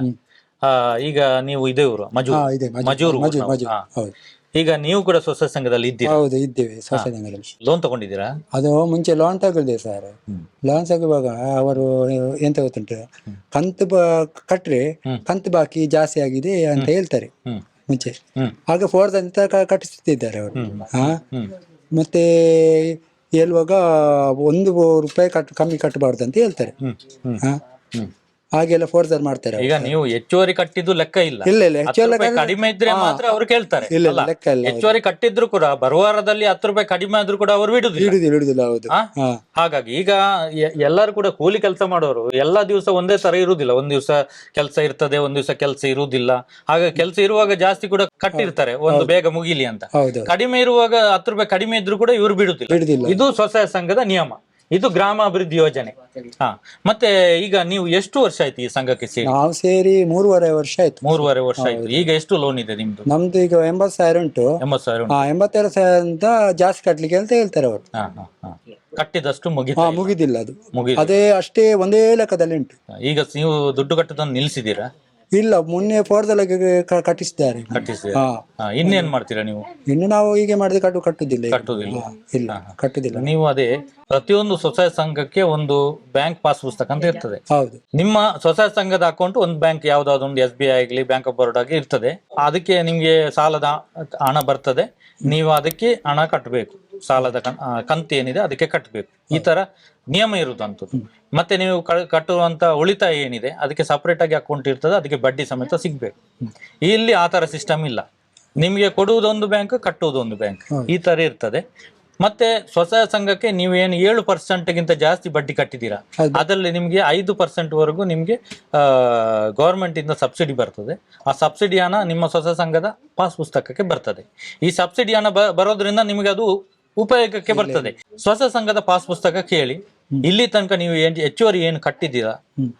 ಈಗ ನೀವು ಇದೇ ಊರು ಮಜೂರು. ಹಾ ಇದೆ ಮಜೂರ್. ಮಜೂರು ಮಜೂರ್ ನಾವು. ಮಜೂರ್. ಹಾ. ಹೌದು. ಈಗ ನೀವು ಕೂಡ ಸ್ವಸಹಾಯ ಸಂಘದಲ್ಲಿ ಇದ್ದೀರಾ? ಹೌದು ಇದ್ದೇವೆ ಸ್ವಸಂಘದಲ್ಲಿ ಲೋನ್ ತಗೊಂಡಿದ್ದೀರಾ? ಅದು ಮುಂಚೆ ಲೋನ್ ತಗೊಳ್ದೆ ಸರ್ ಲೋನ್ ತಗೋವಾಗ ಅವರು ಎಂತ ಗೊತ್ತುಂಟು? ಕಂತು ಬಾ ಕಟ್ರೆ ಕಂತು ಬಾಕಿ ಜಾಸ್ತಿ ಆಗಿದೆ ಅಂತ ಹೇಳ್ತಾರೆ ಹ್ಮ್. ಮುಂಚೆ. ಹಾಗೆ ಆಗ ಫೋರ್ತ್ ಅಂತ ಕ- ಕಟ್ಟಿಸ್ತಿದ್ದಾರೆ ಅವರು. ಹಾ. ಮತ್ತೆ ಹೇಳುವಾಗ ಒಂದು ರೂಪಾಯಿ ಕಟ್ ಕಮ್ಮಿ ಕಟ್ಟಬಾರ್ದು ಅಂತ ಹೇಳ್ತಾರೆ. ಹ್ಮ್. ಹ್ಮ್. ಹಾ. ಹ್ಮ್. ಹಾಗೆಲ್ಲ ಫೋರ್ಸರ್ ಮಾಡ್ತಾರೆ ಈಗ ನೀವು ಹೆಚ್ಚುವರಿ ಕಟ್ಟಿದ್ದು ಲೆಕ್ಕ ಇಲ್ಲ. ಇಲ್ಲ ಇಲ್ಲ. ಹತ್ತು ಹೆಚ್ಚು ರೂಪಾಯಿ ಕಡಿಮೆ ಇದ್ರೆ ಮಾತ್ರ ಅವರು ಕೇಳ್ತಾರೆ. ಇಲ್ಲ ಅಲ್ಲ? ಲೆಕ್ಕ ಇಲ್ಲ ಹೆಚ್ಚುವರಿ ಕಟ್ಟಿದ್ರು ಕೂಡ ಬರುವಾರದಲ್ಲಿ ಹತ್ತು ರೂಪಾಯಿ ಕಡಿಮೆ ಆದ್ರೂ ಕೂಡ ಅವರು ಬಿಡುದಿಲ್ಲ. ಹಿಡಿದಿಲ್ಲ ಹಿಡಿದಿಲ್ಲ ಹೌದು? ಹಾ? ಹಾಗಾಗಿ ಈಗ ಎ- ಎಲ್ಲರೂ ಕೂಡ ಕೂಲಿ ಕೆಲಸ ಮಾಡೋರು ಎಲ್ಲಾ ದಿವಸ ಒಂದೇ ತರ ಇರುವುದಿಲ್ಲ. ಒಂದ್ ದಿವಸ ಕೆಲಸ ಇರ್ತದೆ ಒಂದ್ ದಿವಸ ಕೆಲಸ ಇರುವುದಿಲ್ಲ. ಹಾಗೆ ಕೆಲಸ ಇರುವಾಗ ಜಾಸ್ತಿ ಕೂಡ ಕಟ್ಟಿರ್ತಾರೆ ಒಂದು ಬೇಗ ಮುಗಿಲಿ ಅಂತ. ಹೌದು. ಕಡಿಮೆ ಇರುವಾಗ ಹತ್ತು ರೂಪಾಯಿ ಕಡಿಮೆ ಇದ್ರು ಕೂಡ ಇವರು ಬಿಡುದಿಲ್ಲ. ಹಿಡಿದಿಲ್ಲ ಇದು ಸ್ವಸಹಾಯ ಸಂಘದ ನಿಯಮ. ಇದು ಗ್ರಾಮ ಅಭಿವೃದ್ಧಿ ಯೋಜನೆ. ಹಾ ಮತ್ತೆ ಈಗ ನೀವು ಎಷ್ಟು ವರ್ಷ ಆಯ್ತು ಈ ಸಂಘಕ್ಕೆ ಸೇರಿ? ನಾವು ಸೇರಿ ಮೂರುವರೆ ವರ್ಷ ಆಯ್ತು. ಮೂರುವರೆ ವರ್ಷ ಆಯ್ತು. ಈಗ ಎಷ್ಟು ಲೋನ್ ಇದೆ ನಿಮ್ದು? ನಮ್ದು ಈಗ ಎಂಬತ್ತು ಸಾವಿರ ಉಂಟು. ಎಂಬತ್ತು ಸಾವಿರ ಉಂಟು. ಹಾ ಎಂಬತ್ತೆರಡು ಸಾವಿರ ಅಂತ ಜಾಸ್ತಿ ಕಟ್ಲಿಕ್ಕೆ ಅಂತ ಹೇಳ್ತಾರೆ ಅವರು. ಹಾ ಹಾ ಹಾ. ಕಟ್ಟಿದಷ್ಟು ಮುಗಿತು ಹಾ ಮುಗಿದಿಲ್ಲ ಅದು. ಮುಗಿದು ಅದೇ ಅಷ್ಟೇ ಒಂದೇ ಲೆಕ್ಕದಲ್ಲಿ ಉಂಟು. ಈಗ ನೀವು ದುಡ್ಡು ಕಟ್ಟೋದನ್ನು ನಿಲ್ಸಿದ್ದೀರಾ ಇಲ್ಲ ಮೊನ್ನೆ ಫೋರ್ದಲ್ಲಿಗೆ ಕಟ್ಟಿಸಿದ್ದಾರೆ. ಕಟ್ಟಿಸಿದ್ದೀರಾ. ಹಾ. ಹಾ ಇನ್ನೇನ್ ಮಾಡ್ತೀರಾ ನೀವು? ಇನ್ನು ನಾವು ಹೀಗೆ ಮಾಡಿದ್ರೆ ಕಟ್ಟು ಕಟ್ಟುದಿಲ್ಲ ಈಗ. ಕಟ್ಟುದಿಲ್ಲ. ಹಾ, ಇಲ್ಲ ಕಟ್ಟುದಿಲ್ಲ. ನೀವು ಅದೇ ಪ್ರತಿಯೊಂದು ಸ್ವಸಹಾಯ ಸಂಘಕ್ಕೆ ಒಂದು ಬ್ಯಾಂಕ್ ಪಾಸ್ ಪುಸ್ತಕ ಅಂತ ಇರ್ತದೆ. ಹೌದು. ನಿಮ್ಮ ಸ್ವಸಹಾಯ ಸಂಘದ ಅಕೌಂಟ್ ಒಂದು ಬ್ಯಾಂಕ್ ಯಾವ್ದಾದ್ರು ಒಂದು ಎಸ್ ಬಿ ಐ ಆಗಲಿ ಬ್ಯಾಂಕ್ ಆಫ್ ಬರೋಡ್ ಆಗಿ ಇರ್ತದೆ. ಅದಕ್ಕೆ ನಿಮ್ಗೆ ಸಾಲದ ಹಣ ಬರ್ತದೆ. ನೀವು ಅದಕ್ಕೆ ಹಣ ಕಟ್ಟಬೇಕು. ಸಾಲದ ಕಂತು ಏನಿದೆ ಅದಕ್ಕೆ ಕಟ್ಟಬೇಕು ಈ ತರ ನಿಯಮ ಇರುದಂತದ್ದು ಮತ್ತೆ ನೀವು ಕಟ್ಟುವಂತ ಉಳಿತಾಯ ಏನಿದೆ ಅದಕ್ಕೆ ಸಪರೇಟ್ ಆಗಿ ಅಕೌಂಟ್ ಇರ್ತದೆ ಅದಕ್ಕೆ ಬಡ್ಡಿ ಸಮೇತ ಸಿಗ್ಬೇಕು. ಇಲ್ಲಿ ಆ ತರ ಸಿಸ್ಟಮ್ ಇಲ್ಲ. ನಿಮಗೆ ಕೊಡುವುದೊಂದು ಬ್ಯಾಂಕ್ ಕಟ್ಟುವುದೊಂದು ಬ್ಯಾಂಕ್ ಈ ತರ ಇರ್ತದೆ. ಮತ್ತೆ ಸ್ವಸಹಾಯ ಸಂಘಕ್ಕೆ ನೀವೇನು ಏಳು ಪರ್ಸೆಂಟ್ ಗಿಂತ ಜಾಸ್ತಿ ಬಡ್ಡಿ ಕಟ್ಟಿದ್ದೀರಾ? ಅದರಲ್ಲಿ ನಿಮಗೆ ಐದು ಪರ್ಸೆಂಟ್ ವರೆಗೂ ನಿಮಗೆ ಗೌರ್ಮೆಂಟ್ ಇಂದ ಸಬ್ಸಿಡಿ ಬರ್ತದೆ. ಆ ಸಬ್ಸಿಡಿ ಹಣ ನಿಮ್ಮ ಸ್ವಸಹಾಯ ಸಂಘದ ಪಾಸ್ ಪುಸ್ತಕಕ್ಕೆ ಬರ್ತದೆ. ಈ ಸಬ್ಸಿಡಿ ಹಣ ಬರೋದ್ರಿಂದ ನಿಮಗೆ ಅದು ಉಪಯೋಗಕ್ಕೆ ಬರ್ತದೆ. ಸ್ವಸ ಸಂಘದ ಪಾಸ್ ಪುಸ್ತಕ ಕೇಳಿ ಇಲ್ಲಿ ತನಕ ನೀವು ಏನ್ ಹೆಚ್ಚುವರಿ ಏನು ಕಟ್ಟಿದ್ದೀರಾ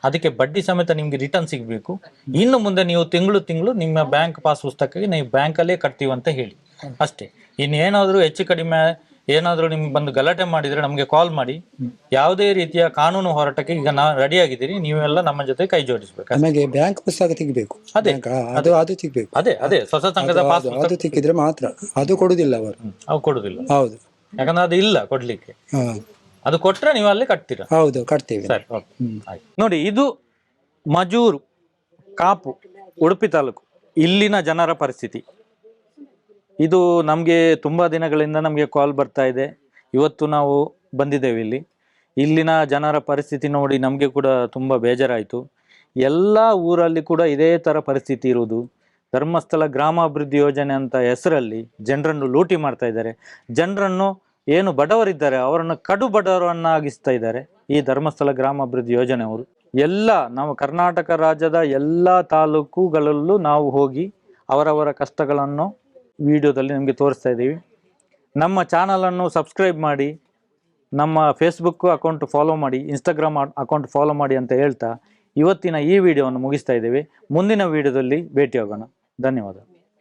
ಅದಕ್ಕೆ ಬಡ್ಡಿ ಸಮೇತ ನಿಮ್ಗೆ ರಿಟರ್ನ್ ಸಿಗ್ಬೇಕು. ಇನ್ನು ಮುಂದೆ ನೀವು ತಿಂಗಳು ತಿಂಗಳು ನಿಮ್ಮ ಬ್ಯಾಂಕ್ ಪಾಸ್ ಪುಸ್ತಕಕ್ಕೆ ನೀವು ಬ್ಯಾಂಕಲ್ಲೇ ಕಟ್ತೀವಿ ಅಂತ ಹೇಳಿ. ಅಷ್ಟೇ. ಇನ್ನೇನಾದ್ರೂ ಹೆಚ್ಚು ಕಡಿಮೆ ಏನಾದ್ರೂ ನಿಮ್ಗೆ ಬಂದು ಗಲಾಟೆ ಮಾಡಿದ್ರೆ ನಮಗೆ ಕಾಲ್ ಮಾಡಿ. ಯಾವುದೇ ರೀತಿಯ ಕಾನೂನು ಹೋರಾಟಕ್ಕೆ ಈಗ ನಾ ರೆಡಿ ಆಗಿದ್ದೀರಿ ನೀವೆಲ್ಲ ನಮ್ಮ ಜೊತೆ ಕೈ ಜೋಡಿಸ್ಬೇಕು. ನಮಗೆ ಬ್ಯಾಂಕ್ ಪುಸ್ತಕ ತೆಗಿಬೇಕು. ಅದೇ. ಅದು. ಅದು ತೆಗಿಬೇಕು. ಅದೇ ಅದೇ. ಸ್ವಸ ಸಂಘದ ಪಾಸ್ ಅದು ತೆಗಿದ್ರೆ ಮಾತ್ರ. ಅದು ಕೊಡುದಿಲ್ಲ ಅವರು. ಅವು ಕೊಡುದಿಲ್ಲ. ಹೌದು. ಯಾಕಂದ್ರೆ ಅದು ಇಲ್ಲ ಕೊಡ್ಲಿಕ್ಕೆ. ಅದು ಕೊಟ್ರೆ ನೀವು ಅಲ್ಲಿ ಕಟ್ತೀರಾ? ಹೌದು ಕಟ್ತೀವಿ. ಸರಿ ಓಕೆ ಆಯ್ತು. ನೋಡಿ ಇದು ಮಜೂರು ಕಾಪು ಉಡುಪಿ ತಾಲೂಕು ಇಲ್ಲಿನ ಜನರ ಪರಿಸ್ಥಿತಿ. ಇದು ನಮಗೆ ತುಂಬ ದಿನಗಳಿಂದ ನಮಗೆ ಕಾಲ್ ಬರ್ತಾ ಇದೆ. ಇವತ್ತು ನಾವು ಬಂದಿದ್ದೇವೆ ಇಲ್ಲಿ. ಇಲ್ಲಿನ ಜನರ ಪರಿಸ್ಥಿತಿ ನೋಡಿ ನಮಗೆ ಕೂಡ ತುಂಬ ಬೇಜಾರಾಯಿತು. ಎಲ್ಲ ಊರಲ್ಲಿ ಕೂಡ ಇದೇ ಥರ ಪರಿಸ್ಥಿತಿ ಇರುವುದು. ಧರ್ಮಸ್ಥಳ ಗ್ರಾಮಾಭಿವೃದ್ಧಿ ಯೋಜನೆ ಅಂತ ಹೆಸರಲ್ಲಿ ಜನರನ್ನು ಲೂಟಿ ಮಾಡ್ತಾ ಇದ್ದಾರೆ. ಜನರನ್ನು ಏನು ಬಡವರಿದ್ದಾರೆ, ಅವರನ್ನು ಕಡು ಬಡವರನ್ನಾಗಿಸ್ತಾ ಇದ್ದಾರೆ ಈ ಧರ್ಮಸ್ಥಳ ಗ್ರಾಮಾಭಿವೃದ್ಧಿ ಯೋಜನೆ ಅವರು ಎಲ್ಲ ನಾವು ಕರ್ನಾಟಕ ರಾಜ್ಯದ ಎಲ್ಲ ತಾಲೂಕುಗಳಲ್ಲೂ ನಾವು ಹೋಗಿ ಅವರವರ ಕಷ್ಟಗಳನ್ನು ವಿಡಿಯೋದಲ್ಲಿ ನಿಮಗೆ ತೋರಿಸ್ತಾ ಇದ್ದೀವಿ. ನಮ್ಮ ಚಾನಲನ್ನು ಸಬ್ಸ್ಕ್ರೈಬ್ ಮಾಡಿ, ನಮ್ಮ ಫೇಸ್ಬುಕ್ ಅಕೌಂಟ್ ಫಾಲೋ ಮಾಡಿ ಇನ್ಸ್ಟಾಗ್ರಾಮ್ ಅಕೌಂಟ್ ಫಾಲೋ ಮಾಡಿ ಅಂತ ಹೇಳ್ತಾ ಇವತ್ತಿನ ಈ ವಿಡಿಯೋವನ್ನು ಮುಗಿಸ್ತಾ ಇದ್ದೇವೆ. ಮುಂದಿನ ವಿಡಿಯೋದಲ್ಲಿ ಭೇಟಿಯಾಗೋಣ. धन्यवाद।